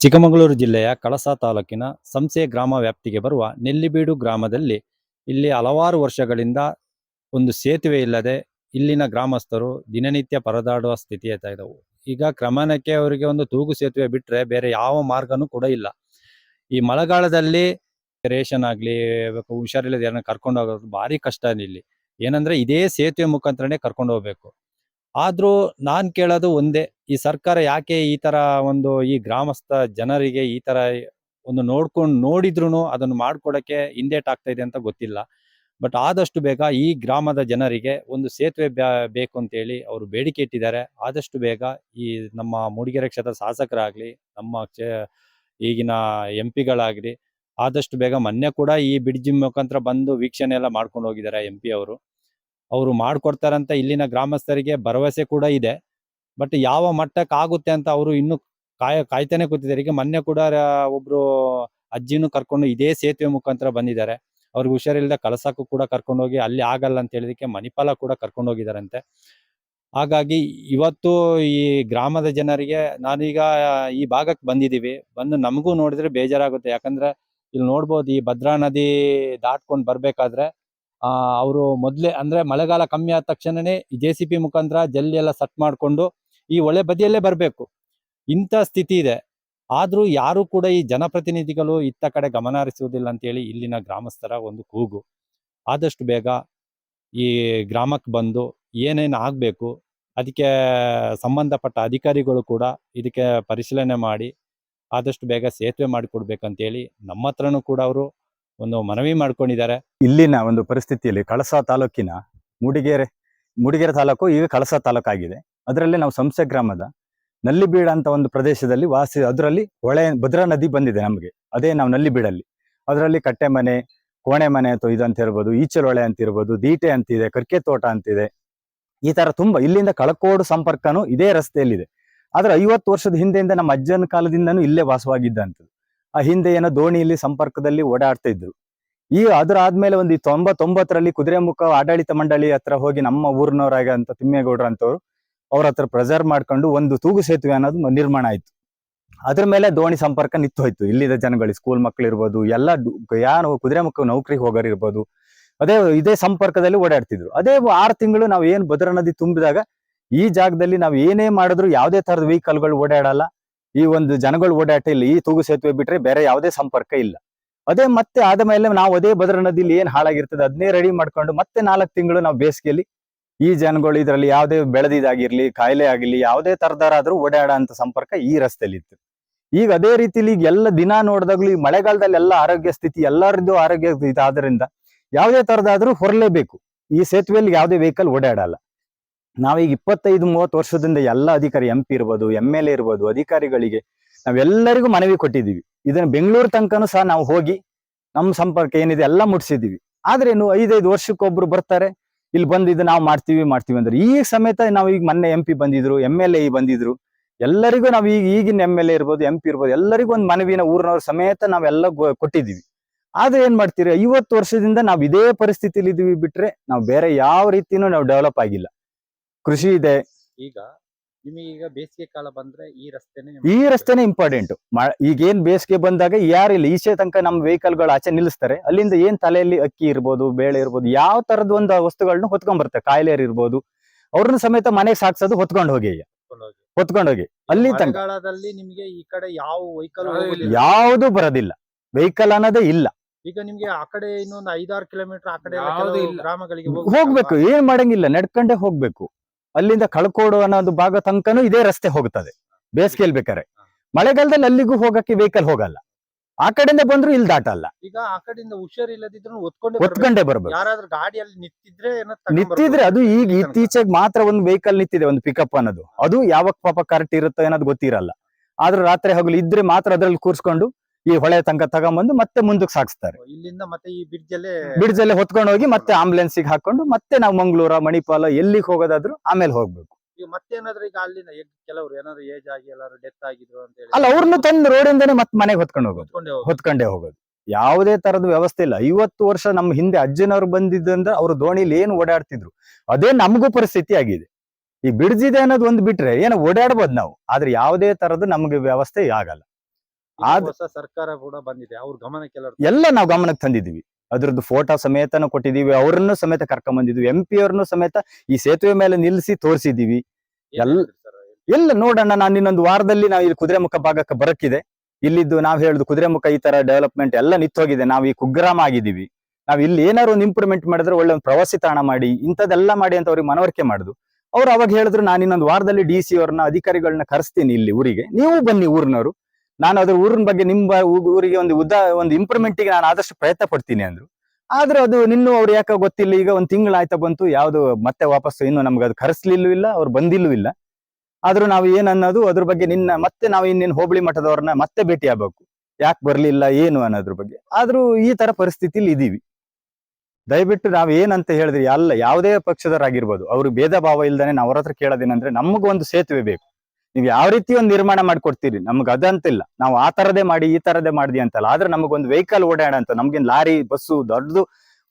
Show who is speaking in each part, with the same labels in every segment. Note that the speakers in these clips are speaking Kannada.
Speaker 1: ಚಿಕ್ಕಮಗಳೂರು ಜಿಲ್ಲೆಯ ಕಳಸ ತಾಲೂಕಿನ ಸಂಸೆ ಗ್ರಾಮ ವ್ಯಾಪ್ತಿಗೆ ಬರುವ ನೆಲ್ಲಿಬೀಡು ಗ್ರಾಮದಲ್ಲಿ ಇಲ್ಲಿ ಹಲವಾರು ವರ್ಷಗಳಿಂದ ಒಂದು ಸೇತುವೆ ಇಲ್ಲದೆ ಇಲ್ಲಿನ ಗ್ರಾಮಸ್ಥರು ದಿನನಿತ್ಯ ಪರದಾಡುವ ಸ್ಥಿತಿ ಇದ್ದವು ಈಗ ಕ್ರಮಣಕ್ಕೆ ಅವರಿಗೆ ಒಂದು ತೂಗು ಸೇತುವೆ ಬಿಟ್ಟರೆ ಬೇರೆ ಯಾವ ಮಾರ್ಗನೂ ಕೂಡ ಇಲ್ಲ. ಈ ಮಳೆಗಾಲದಲ್ಲಿ ರೇಷನ್ ಆಗಲಿ ಹುಷಾರಿಲ್ಲದೆ ಯಾರನ್ನ ಕರ್ಕೊಂಡು ಹೋಗೋದು ಭಾರಿ ಕಷ್ಟ ಇಲ್ಲಿ. ಏನಂದ್ರೆ ಇದೇ ಸೇತುವೆ ಮುಖಾಂತರನೇ ಕರ್ಕೊಂಡು ಹೋಗ್ಬೇಕು ಆದ್ರೂ ನಾನು ಕೇಳೋದು ಒಂದೇ, ಈ ಸರ್ಕಾರ ಯಾಕೆ ಈ ತರ ಒಂದು ಈ ಗ್ರಾಮಸ್ಥ ಜನರಿಗೆ ಈ ತರ ಒಂದು ನೋಡ್ಕೊಂಡು ನೋಡಿದ್ರು ಅದನ್ನು ಮಾಡ್ಕೊಡಕ್ಕೆ ಹಿಂದೇಟ್ ಆಗ್ತಾ ಇದೆ ಅಂತ ಗೊತ್ತಿಲ್ಲ. ಬಟ್ ಆದಷ್ಟು ಬೇಗ ಈ ಗ್ರಾಮದ ಜನರಿಗೆ ಒಂದು ಸೇತುವೆ ಬೇಕು ಬೇಕು ಅಂತೇಳಿ ಅವರು ಬೇಡಿಕೆ ಇಟ್ಟಿದ್ದಾರೆ. ಆದಷ್ಟು ಬೇಗ ಈ ನಮ್ಮ ಮೂಡಿಗೆರೆ ಕ್ಷೇತ್ರ ಶಾಸಕರಾಗ್ಲಿ, ನಮ್ಮ ಈಗಿನ ಎಂ ಪಿಗಳಾಗ್ಲಿ, ಆದಷ್ಟು ಬೇಗ ಮೊನ್ನೆ ಕೂಡ ಈ ಬಿಡ್ಜಿ ಮುಖಾಂತರ ಬಂದು ವೀಕ್ಷಣೆ ಎಲ್ಲ ಮಾಡ್ಕೊಂಡು ಹೋಗಿದ್ದಾರೆ ಎಂ ಅವರು ಅವರು ಮಾಡ್ಕೊಡ್ತಾರಂತ ಇಲ್ಲಿನ ಗ್ರಾಮಸ್ಥರಿಗೆ ಭರವಸೆ ಕೂಡ ಇದೆ. ಬಟ್ ಯಾವ ಮಟ್ಟಕ್ಕೆ ಆಗುತ್ತೆ ಅಂತ ಅವರು ಇನ್ನು ಕಾಯ, ಕಾಯ್ತಾನೆ ಕೂತಿದ್ದಾರೆ. ಈಗ ಮೊನ್ನೆ ಕೂಡ ಒಬ್ರು ಅಜ್ಜಿನೂ ಕರ್ಕೊಂಡು ಇದೇ ಸೇತುವೆ ಮುಖಾಂತರ ಬಂದಿದ್ದಾರೆ. ಅವ್ರಿಗೆ ಹುಷಾರಿಲ್ಲದೆ ಕಳಸಕ್ಕೂ ಕೂಡ ಕರ್ಕೊಂಡು ಹೋಗಿ ಅಲ್ಲಿ ಆಗಲ್ಲ ಅಂತ ಹೇಳಿದಕ್ಕೆ ಮಣಿಪಾಲ ಕೂಡ ಕರ್ಕೊಂಡು ಹೋಗಿದಾರಂತೆ ಹಾಗಾಗಿ ಇವತ್ತು ಈ ಗ್ರಾಮದ ಜನರಿಗೆ ನಾನೀಗ ಈ ಭಾಗಕ್ಕೆ ಬಂದಿದ್ದೀವಿ. ಬಂದು ನಮಗೂ ನೋಡಿದ್ರೆ ಬೇಜಾರಾಗುತ್ತೆ. ಯಾಕಂದ್ರೆ ಇಲ್ಲಿ ನೋಡ್ಬೋದು ಈ ಭದ್ರಾ ನದಿ ದಾಟ್ಕೊಂಡು ಬರ್ಬೇಕಾದ್ರೆ ಅವರು ಮೊದಲೇ ಅಂದ್ರೆ ಮಳೆಗಾಲ ಕಮ್ಮಿ ಆದ ತಕ್ಷಣನೇ ಜೆ ಸಿ ಪಿ ಮುಖಾಂತರ ಜಲ್ಲಿ ಎಲ್ಲ ಸಟ್ ಮಾಡ್ಕೊಂಡು ಈ ಒಳ್ಳೆ ಬದಿಯಲ್ಲೇ ಬರಬೇಕು. ಇಂಥ ಸ್ಥಿತಿ ಇದೆ. ಆದ್ರೂ ಯಾರು ಕೂಡ ಈ ಜನಪ್ರತಿನಿಧಿಗಳು ಇತ್ತ ಕಡೆ ಗಮನ ಹರಿಸುವುದಿಲ್ಲ ಅಂತೇಳಿ ಇಲ್ಲಿನ ಗ್ರಾಮಸ್ಥರ ಒಂದು ಕೂಗು. ಆದಷ್ಟು ಬೇಗ ಈ ಗ್ರಾಮಕ್ಕೆ ಬಂದು ಏನೇನು ಆಗಬೇಕು, ಅದಕ್ಕೆ ಸಂಬಂಧಪಟ್ಟ ಅಧಿಕಾರಿಗಳು ಕೂಡ ಇದಕ್ಕೆ ಪರಿಶೀಲನೆ ಮಾಡಿ, ಆದಷ್ಟು ಬೇಗ ಸೇತುವೆ ಮಾಡಿಕೊಡ್ಬೇಕಂತೇಳಿ ನಮ್ಮ ಹತ್ರನೂ ಕೂಡ ಅವರು ಒಂದು ಮನವಿ ಮಾಡ್ಕೊಂಡಿದ್ದಾರೆ.
Speaker 2: ಇಲ್ಲಿನ ಒಂದು ಪರಿಸ್ಥಿತಿಯಲ್ಲಿ ಕಳಸ ತಾಲೂಕಿನ ಮೂಡಿಗೆರೆ ಮೂಡಿಗೆರೆ ತಾಲೂಕು ಈಗ ಕಳಸ ತಾಲೂಕಾಗಿದೆ. ಅದರಲ್ಲಿ ನಾವು ಸಂಸೆ ಗ್ರಾಮದ ನಲ್ಲಿಬೀಡ ಅಂತ ಒಂದು ಪ್ರದೇಶದಲ್ಲಿ ವಾಸಿ, ಅದರಲ್ಲಿ ಹೊಳೆ, ಭದ್ರಾ ನದಿ ಬಂದಿದೆ ನಮಗೆ. ಅದೇ ನಾವು ನಲ್ಲಿಬೀಡಲ್ಲಿ. ಅದರಲ್ಲಿ ಕಟ್ಟೆ ಮನೆ, ಕೋಣೆ ಮನೆ ಅಥವಾ ಇದಂತ ಇರ್ಬೋದು ಈಚಲೊಳೆ ಅಂತ ಇರ್ಬೋದು, ದೀಟೆ ಅಂತಿದೆ ಕರ್ಕೆ ತೋಟ ಅಂತಿದೆ ಈ ತರ ತುಂಬಾ, ಇಲ್ಲಿಂದ ಕಳಕೋಡು ಸಂಪರ್ಕನೂ ಇದೇ ರಸ್ತೆಯಲ್ಲಿದೆ. ಆದ್ರೆ ಐವತ್ತು ವರ್ಷದ ಹಿಂದೆಯಿಂದ ನಮ್ಮ ಅಜ್ಜನ ಕಾಲದಿಂದನೂ ಇಲ್ಲೇ ವಾಸವಾಗಿದ್ದಂಥದ್ದು. ಆ ಹಿಂದೆ ಏನೋ ದೋಣಿಯಲ್ಲಿ ಸಂಪರ್ಕದಲ್ಲಿ ಓಡಾಡ್ತಾ ಇದ್ರು. ಈ ಅದ್ರ ಆದ್ಮೇಲೆ ಒಂದು ತೊಂಬತ್ತೊಂಬತ್ತರಲ್ಲಿ ಕುದುರೆಮುಖ ಆಡಳಿತ ಮಂಡಳಿ ಹತ್ರ ಹೋಗಿ ನಮ್ಮ ಊರಿನವರಾಗ ಅಂತ ತಿಮ್ಮೇಗೌಡ್ರ ಅಂತವ್ರು, ಅವ್ರ ಹತ್ರ ಪ್ರೆಸರ್ವ್ ಮಾಡ್ಕೊಂಡು ಒಂದು ತೂಗು ಸೇತುವೆ ಅನ್ನೋದು ನಿರ್ಮಾಣ ಆಯ್ತು. ಅದ್ರ ಮೇಲೆ ದೋಣಿ ಸಂಪರ್ಕ ನಿಂತು ಹೋಯ್ತು ಇಲ್ಲಿದ ಜನಗಳಿಗೆ ಸ್ಕೂಲ್ ಮಕ್ಳು ಇರ್ಬೋದು, ಎಲ್ಲ ಯಾರು ಕುದುರೆಮುಖ ನೌಕರಿಗೆ ಹೋಗೋರು ಇರ್ಬೋದು, ಅದೇ ಇದೇ ಸಂಪರ್ಕದಲ್ಲಿ ಓಡಾಡ್ತಿದ್ರು. ಅದೇ ಆರು ತಿಂಗಳು ನಾವು ಏನ್ ಭದ್ರಾ ನದಿ ತುಂಬಿದಾಗ ಈ ಜಾಗದಲ್ಲಿ ನಾವು ಏನೇ ಮಾಡಿದ್ರು ಯಾವುದೇ ತರದ ವೆಹಿಕಲ್ಗಳು ಓಡಾಡಲ್ಲ. ಈ ಒಂದು ಜನಗಳು ಓಡಾಟ ಇಲ್ಲಿ ಈ ತೂಗು ಸೇತುವೆ ಬಿಟ್ರೆ ಬೇರೆ ಯಾವುದೇ ಸಂಪರ್ಕ ಇಲ್ಲ. ಅದೇ ಮತ್ತೆ ಆದ ಮೇಲೆ ನಾವು ಅದೇ ಭದ್ರ ನದಿಲಿ ಏನ್ ಹಾಳಾಗಿರ್ತದೆ ಅದನ್ನೇ ರೆಡಿ ಮಾಡ್ಕೊಂಡು ಮತ್ತೆ ನಾಲ್ಕು ತಿಂಗಳು ನಾವು ಬೇಸಿಗೆಯಲ್ಲಿ ಈ ಜನಗಳು ಇದರಲ್ಲಿ ಯಾವುದೇ ಬೆಳೆದಿದಾಗಿರ್ಲಿ, ಕಾಯಿಲೆ ಆಗಿರ್ಲಿ, ಯಾವುದೇ ತರದಾರಾದ್ರೂ ಓಡಾಡ ಅಂತ ಸಂಪರ್ಕ ಈ ರಸ್ತೆಯಲ್ಲಿ ಇತ್ತು ಈಗ ಅದೇ ರೀತಿಲಿ ಈಗ ಎಲ್ಲ ದಿನ ನೋಡಿದಾಗ್ಲೂ ಈ ಮಳೆಗಾಲದಲ್ಲಿ ಎಲ್ಲ ಆರೋಗ್ಯ ಸ್ಥಿತಿ ಎಲ್ಲರದ್ದು ಆರೋಗ್ಯ ಇದಾದ್ರಿಂದ ಯಾವುದೇ ತರದಾದ್ರೂ ಹೊರಲೇಬೇಕು. ಈ ಸೇತುವೆಯಲ್ಲಿ ಯಾವುದೇ ವೆಹಿಕಲ್ ಓಡಾಡಲ್ಲ. ನಾವೀಗ ಇಪ್ಪತ್ತೈದು, ಮೂವತ್ತು ವರ್ಷದಿಂದ ಎಲ್ಲ ಅಧಿಕಾರಿ ಎಂ ಪಿ ಇರ್ಬೋದು ಎಂ ಎಲ್ ಎ ಇರ್ಬೋದು, ಅಧಿಕಾರಿಗಳಿಗೆ ನಾವೆಲ್ಲರಿಗೂ ಮನವಿ ಕೊಟ್ಟಿದ್ದೀವಿ. ಇದನ್ನ ಬೆಂಗಳೂರು ತನಕನೂ ಸಹ ನಾವು ಹೋಗಿ ನಮ್ಮ ಸಂಪರ್ಕ ಏನಿದೆ ಎಲ್ಲ ಮುಟ್ಸಿದ್ದೀವಿ. ಆದ್ರೆ ಏನು ಐದೈದು ವರ್ಷಕ್ಕೊಬ್ರು ಬರ್ತಾರೆ, ಇಲ್ಲಿ ಬಂದು ಇದು ನಾವು ಮಾಡ್ತೀವಿ ಮಾಡ್ತೀವಿ ಅಂದ್ರೆ. ಈಗ ಸಮೇತ ನಾವು ಈಗ ಮೊನ್ನೆ ಎಂ ಪಿ ಬಂದಿದ್ರು ಎಂ ಎಲ್ ಎ ಬಂದಿದ್ರು. ಎಲ್ಲರಿಗೂ ನಾವು ಈಗ ಈಗಿನ ಎಂ ಎಲ್ ಎ ಇರ್ಬೋದು ಎಂ ಪಿ ಇರ್ಬೋದು, ಎಲ್ಲರಿಗೂ ಒಂದು ಮನವಿನ ಊರಿನವ್ರ ಸಮೇತ ನಾವೆಲ್ಲ ಕೊಟ್ಟಿದ್ದೀವಿ. ಆದ್ರೆ ಏನ್ ಮಾಡ್ತೀರಿ? ಐವತ್ತು ವರ್ಷದಿಂದ ನಾವು ಇದೇ ಪರಿಸ್ಥಿತಿಲಿ ಇದೀವಿ ಬಿಟ್ರೆ ನಾವು ಬೇರೆ ಯಾವ ರೀತಿನೂ ನಾವು ಡೆವಲಪ್ ಆಗಿಲ್ಲ. ಕೃಷಿ ಇದೆ.
Speaker 1: ಈಗ ನಿಮಗೆ ಈಗ ಬೇಸಿಗೆ ಕಾಲ ಬಂದ್ರೆ ಈ ರಸ್ತೆನೆ
Speaker 2: ಈ ರಸ್ತೆನೆ ಇಂಪಾರ್ಟೆಂಟ್ ಈಗ ಏನ್ ಬೇಸಿಗೆ ಬಂದಾಗ ಯಾರಿಲ್ಲ ಈಚೆ ತನಕ ನಮ್ಮ ವೆಹಿಕಲ್ಗಳು ಆಚೆ ನಿಲ್ಲಿಸ್ತಾರೆ. ಅಲ್ಲಿಂದ ಏನ್ ತಲೆಯಲ್ಲಿ ಅಕ್ಕಿ ಇರ್ಬೋದು ಬೇಳೆ ಇರ್ಬೋದು ಯಾವ ತರದ ಒಂದು ವಸ್ತುಗಳನ್ನ ಹೊತ್ಕೊಂಡ್ ಬರ್ತಾರೆ. ಕಾಯಿಲೆ ಇರ್ಬೋದು. ಅವ್ರನ್ನ ಸಮೇತ ಮನೆಗೆ ಸಾಕ್ಸೋದು ಹೊತ್ಕೊಂಡು ಹೋಗಿ ಈಗ. ಹೊತ್ಕೊಂಡು ಹೋಗಿ. ಅಲ್ಲಿ ತನಕ.
Speaker 1: ನಿಮ್ಗೆ ನಿಮಗೆ ಈ ಕಡೆ ಯಾವ ವೆಹಿಕಲ್
Speaker 2: ಯಾವುದು ಬರೋದಿಲ್ಲ. ವೆಹಿಕಲ್ ಅನ್ನೋದೇ ಇಲ್ಲ.
Speaker 1: ಈಗ ನಿಮ್ಗೆ ಆ ಕಡೆ ಇನ್ನೊಂದು ಐದಾರು ಕಿಲೋಮೀಟರ್ ಆ ಕಡೆ
Speaker 3: ಯಾವ್ದು ಇಲ್ಲ.
Speaker 1: ಗ್ರಾಮಗಳಿಗೆ
Speaker 2: ಹೋಗ್ಬೇಕು. ಏನ್ ಮಾಡಂಗಿಲ್ಲ. ನಡ್ಕೊಂಡೇ ಹೋಗ್ಬೇಕು. ಅಲ್ಲಿಂದ ಕಳ್ಕೋಡು ಅನ್ನೋದು ಭಾಗ ತನಕನೂ ಇದೇ ರಸ್ತೆ ಹೋಗುತ್ತದೆ. ಬೇಸಿಗೆಯಲ್ಲಿ ಬೇಕಾರೆ ಮಳೆಗಾಲದಲ್ಲಿ ಅಲ್ಲಿಗೂ ಹೋಗಕ್ಕೆ ವೆಹಿಕಲ್ ಹೋಗಲ್ಲ. ಆ ಕಡೆಯಿಂದ ಬಂದ್ರು ಇಲ್ಲಿ ದಾಟಲ್ಲ.
Speaker 1: ಈಗ ಆ ಕಡೆಯಿಂದ ಹುಷಾರಿಲ್ಲದಿದ್ರು ಒತ್ಕೊಂಡೆ
Speaker 2: ಬರ್ಬೇಕು.
Speaker 1: ಯಾರಾದ್ರೂ ಗಾಡಿಯಲ್ಲಿ ನಿಂತಿದ್ರೆ
Speaker 2: ನಿಂತಿದ್ರೆ ಅದು ಈಗ ಇತ್ತೀಚೆಗೆ ಮಾತ್ರ ಒಂದು ವೆಹಿಕಲ್ ನಿಂತಿದೆ ಒಂದು ಪಿಕಪ್ ಅನ್ನೋದು. ಅದು ಯಾವಾಗ ಪಾಪ ಕರೆಕ್ಟ್ ಇರುತ್ತೆ ಅನ್ನೋದು ಗೊತ್ತಿರಲ್ಲ. ಆದ್ರೂ ರಾತ್ರಿ ಹಗಲು ಇದ್ರೆ ಮಾತ್ರ ಅದ್ರಲ್ಲಿ ಕೂರ್ಸ್ಕೊಂಡು ಈ ಹೊಳೆ ತನಕ ತಗೊಂಬಂದು ಮತ್ತೆ ಮುಂದಕ್ಕೆ ಸಾಗಿಸ್ತಾರೆ.
Speaker 1: ಇಲ್ಲಿಂದ ಮತ್ತೆ ಈ ಬ್ರಿಡ್ಜ್ ಅಲ್ಲೇ
Speaker 2: ಅಲ್ಲಿ ಹೊತ್ಕೊಂಡು ಹೋಗಿ ಮತ್ತೆ ಆಂಬುಲೆನ್ಸಿಗೆ ಹಾಕೊಂಡು ಮತ್ತೆ ನಾವು ಮಂಗಳೂರ ಮಣಿಪಾಲ ಎಲ್ಲಿಗೆ ಹೋಗೋದಾದ್ರು ಆಮೇಲೆ ಹೋಗ್ಬೇಕು.
Speaker 1: ಈಗ ಮತ್ತೇನಾದ್ರೂ ಈಗ ಕೆಲವ್ರು ಏನಾದ್ರು ಏಜ್ ಆಗಿ ಎಲ್ಲಾರು ಡೆತ್ ಆಗಿದ್ರು ಅಂತ ಹೇಳಿ
Speaker 2: ಅಲ್ಲ ಅವ್ರನ್ನ ತಂದು ರೋಡಿಂದಾನೆ ಮತ್ತೆ ಮನೆಗೆ ಹೊತ್ಕೊಂಡು ಹೋಗೋದು.
Speaker 1: ಹೊತ್ಕೊಂಡೆ ಹೋಗೋದು.
Speaker 2: ಹೊತ್ಕೊಂಡೇ ಹೋಗೋದು. ಯಾವುದೇ ತರದ ವ್ಯವಸ್ಥೆ ಇಲ್ಲ. ಐವತ್ತು ವರ್ಷ ನಮ್ಮ ಹಿಂದೆ ಅಜ್ಜನವ್ರು ಬಂದಿದ್ದಂದ್ರೆ ಅವ್ರ ದೋಣಿಲಿ ಏನು ಓಡಾಡ್ತಿದ್ರು. ಅದೇ ನಮಗೂ ಪರಿಸ್ಥಿತಿ ಆಗಿದೆ. ಈ ಬಿಡ್ಜಿದೆ ಅನ್ನೋದು ಒಂದು ಬಿಟ್ರೆ ಏನೋ ಓಡಾಡ್ಬೋದು ನಾವು. ಆದ್ರೆ ಯಾವುದೇ ತರದ್ದು ನಮ್ಗೆ ವ್ಯವಸ್ಥೆ ಆಗಲ್ಲ.
Speaker 1: ಹೊಸ ಸರ್ಕಾರ ಕೂಡ ಬಂದಿದೆ. ಅವ್ರ ಗಮನಕ್ಕೆ
Speaker 2: ಎಲ್ಲ ನಾವು ಗಮನಕ್ಕೆ ತಂದಿದ್ದೀವಿ. ಅದ್ರದ್ದು ಫೋಟೋ ಸಮೇತನ ಕೊಟ್ಟಿದೀವಿ ಅವ್ರನ್ನು ಸಮೇತ ಕರ್ಕೊಂಡ್ ಬಂದಿದ್ವಿ ಎಂ ಪಿ ಅವ್ರನ್ನು ಸಮೇತ ಈ ಸೇತುವೆ ಮೇಲೆ ನಿಲ್ಲಿಸಿ ತೋರಿಸಿದೀವಿ ಎಲ್ಲ ಎಲ್ಲ ನೋಡೋಣ ನಾನು ಇನ್ನೊಂದು ವಾರದಲ್ಲಿ ನಾವು ಇಲ್ಲಿ ಕುದುರೆಮುಖ ಭಾಗಕ್ಕೆ ಬರಕ್ಕಿದೆ. ಇಲ್ಲಿದ್ದು ನಾವ್ ಹೇಳುದು ಕುದುರೆಮುಖ ಈ ತರ ಡೆವಲಪ್ಮೆಂಟ್ ಎಲ್ಲ ನಿಂತೋಗಿದೆ ನಾವು ಈ ಕುಗ್ರಾಮ ಆಗಿದ್ದೀವಿ. ನಾವ್ ಇಲ್ಲಿ ಏನಾದ್ರು ಒಂದು ಇಂಪ್ರೂವ್ಮೆಂಟ್ ಮಾಡಿದ್ರೆ ಒಳ್ಳೆ ಒಂದು ಪ್ರವಾಸಿ ತಾಣ ಮಾಡಿ ಇಂಥದ್ದೆಲ್ಲ ಮಾಡಿ ಅಂತ ಅವ್ರಿಗೆ ಮನವರಿಕೆ ಮಾಡುದು. ಅವ್ರು ಅವಾಗ ಹೇಳಿದ್ರು ನಾನು ಇನ್ನೊಂದು ವಾರದಲ್ಲಿ ಡಿ ಸಿ ಅವ್ರನ್ನ ಅಧಿಕಾರಿಗಳನ್ನ ಕರೆಸ್ತೀನಿ ಇಲ್ಲಿ ಊರಿಗೆ. ನೀವು ಬನ್ನಿ ಊರಿನವರು. ನಾನು ಅದ್ರ ಊರಿನ ಬಗ್ಗೆ ನಿಮ್ಮ ಊರಿಗೆ ಒಂದು ಉದ್ದ ಒಂದು ಇಂಪ್ರೂವ್ಮೆಂಟ್ಗೆ ನಾನು ಆದಷ್ಟು ಪ್ರಯತ್ನ ಪಡ್ತೀನಿ ಅಂದ್ರು. ಆದ್ರೆ ಅದು ನಿನ್ನೂ ಅವ್ರು ಯಾಕೆ ಗೊತ್ತಿಲ್ಲ, ಈಗ ಒಂದು ತಿಂಗಳಾಯ್ತಾ ಬಂತು, ಯಾವ್ದು ಮತ್ತೆ ವಾಪಸ್ ಇನ್ನು ನಮ್ಗೆ ಅದು ಕರೆಸ್ಲಿಲ್ಲೂ ಇಲ್ಲ, ಅವ್ರು ಬಂದಿಲ್ಲೂ ಇಲ್ಲ. ಆದ್ರೂ ನಾವು ಏನನ್ನೋದು ಅದ್ರ ಬಗ್ಗೆ ನಿನ್ನ ಮತ್ತೆ ನಾವು ಇನ್ನೇನು ಹೋಬಳಿ ಮಠದವ್ರನ್ನ ಮತ್ತೆ ಭೇಟಿ ಆಗ್ಬೇಕು ಯಾಕೆ ಬರ್ಲಿಲ್ಲ, ಏನು ಅನ್ನೋದ್ರ ಬಗ್ಗೆ. ಆದ್ರೂ ಈ ತರ ಪರಿಸ್ಥಿತಿಲಿ ಇದೀವಿ. ದಯವಿಟ್ಟು ನಾವ್ ಏನಂತ ಹೇಳಿದ್ರಿ, ಅಲ್ಲ, ಯಾವುದೇ ಪಕ್ಷದವರಾಗಿರ್ಬೋದು ಅವ್ರಿಗೆ ಭೇದ ಭಾವ ಇಲ್ದಾನೆ ನಾವು ಅವ್ರ ಹತ್ರ ಕೇಳೋದೇನಂದ್ರೆ ನಮಗೊಂದು ಸೇತುವೆ ಬೇಕು. ನೀವು ಯಾವ ರೀತಿ ಒಂದು ನಿರ್ಮಾಣ ಮಾಡ್ಕೊಡ್ತೀರಿ? ನಮ್ಗೆ ಅದಂತಿಲ್ಲ. ನಾವು ಆ ತರದೇ ಮಾಡಿ, ಈ ತರದೇ ಮಾಡಿದಿ ಅಂತಲ್ಲ. ಆದ್ರೆ ನಮಗೊಂದು ವೆಹಿಕಲ್ ಓಡಾಡ ಅಂತ, ನಮ್ಗೇನ್ ಲಾರಿ, ಬಸ್ಸು ದೊಡ್ಡದು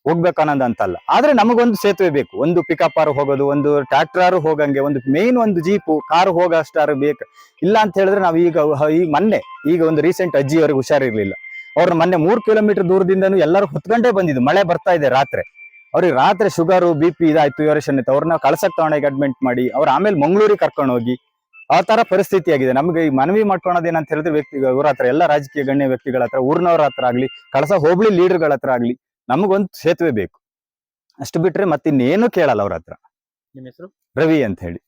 Speaker 2: ಹೋಗ್ಬೇಕು ಅನ್ನೋದು ಅಂತಲ್ಲ. ಆದ್ರೆ ನಮಗೊಂದು ಸೇತುವೆ ಬೇಕು. ಒಂದು ಪಿಕಪ್ ಆರು ಹೋಗೋದು, ಒಂದು ಟ್ರಾಕ್ಟರ್ ಹೋಗಂಗೆ, ಒಂದು ಮೇನ್ ಒಂದು ಜೀಪು ಕಾರ್ ಹೋಗೋಷ್ಟಾರು ಬೇಕು. ಇಲ್ಲ ಅಂತ ಹೇಳಿದ್ರೆ ನಾವು ಈಗ ಈ ಮೊನ್ನೆ, ಈಗ ಒಂದು ರೀಸೆಂಟ್ ಅಜ್ಜಿ ಅವ್ರಿಗೆ ಹುಷಾರಿರ್ಲಿಲ್ಲ. ಅವ್ರ ಮೊನ್ನೆ ಮೂರ್ ಕಿಲೋಮೀಟರ್ ದೂರದಿಂದನೂ ಎಲ್ಲರೂ ಹೊತ್ಕೊಂಡೇ ಬಂದಿದ್ದು. ಮಳೆ ಬರ್ತಾ ಇದೆ ರಾತ್ರಿ. ಅವ್ರಿಗೆ ರಾತ್ರಿ ಶುಗರು ಬಿ ಪಿ ಇದಾಯ್ತು ಇವರೇಷನ್ ಇತ್ತು. ಅವ್ರನ್ನ ಕಳ್ಸಕ್ ತಗೊಂಡೋಗಿ ಅಡ್ಮಿಂಟ್ ಮಾಡಿ, ಅವ್ರ ಆಮೇಲೆ ಮಂಗಳೂರಿಗೆ ಕರ್ಕೊಂಡು ಹೋಗಿ ಆ ತರ ಪರಿಸ್ಥಿತಿ ಆಗಿದೆ. ನಮ್ಗೆ ಈ ಮನವಿ ಮಾಡ್ಕೊಳೋದು ಏನಂತ ಹೇಳಿದ್ರೆ ವ್ಯಕ್ತಿ ಇವ್ರ ಹತ್ರ ಎಲ್ಲ ರಾಜಕೀಯ ಗಣ್ಯ ವ್ಯಕ್ತಿಗಳ ಹತ್ರ ಊರ್ನವ್ರ ಹತ್ರ ಆಗ್ಲಿ ಕಳಸ ಹೋಬಳಿ ಲೀಡರ್ಗಳ ಹತ್ರ ಆಗ್ಲಿ ನಮಗೊಂದು ಸೇತುವೆ ಬೇಕು. ಅಷ್ಟು ಬಿಟ್ರೆ ಮತ್ತಿನ್ನೇನು ಕೇಳಲ್ಲ ಅವ್ರ ಹತ್ರ.
Speaker 1: ನಿಮ್ಮ ಹೆಸರು?
Speaker 2: ರವಿ ಅಂತ ಹೇಳಿ.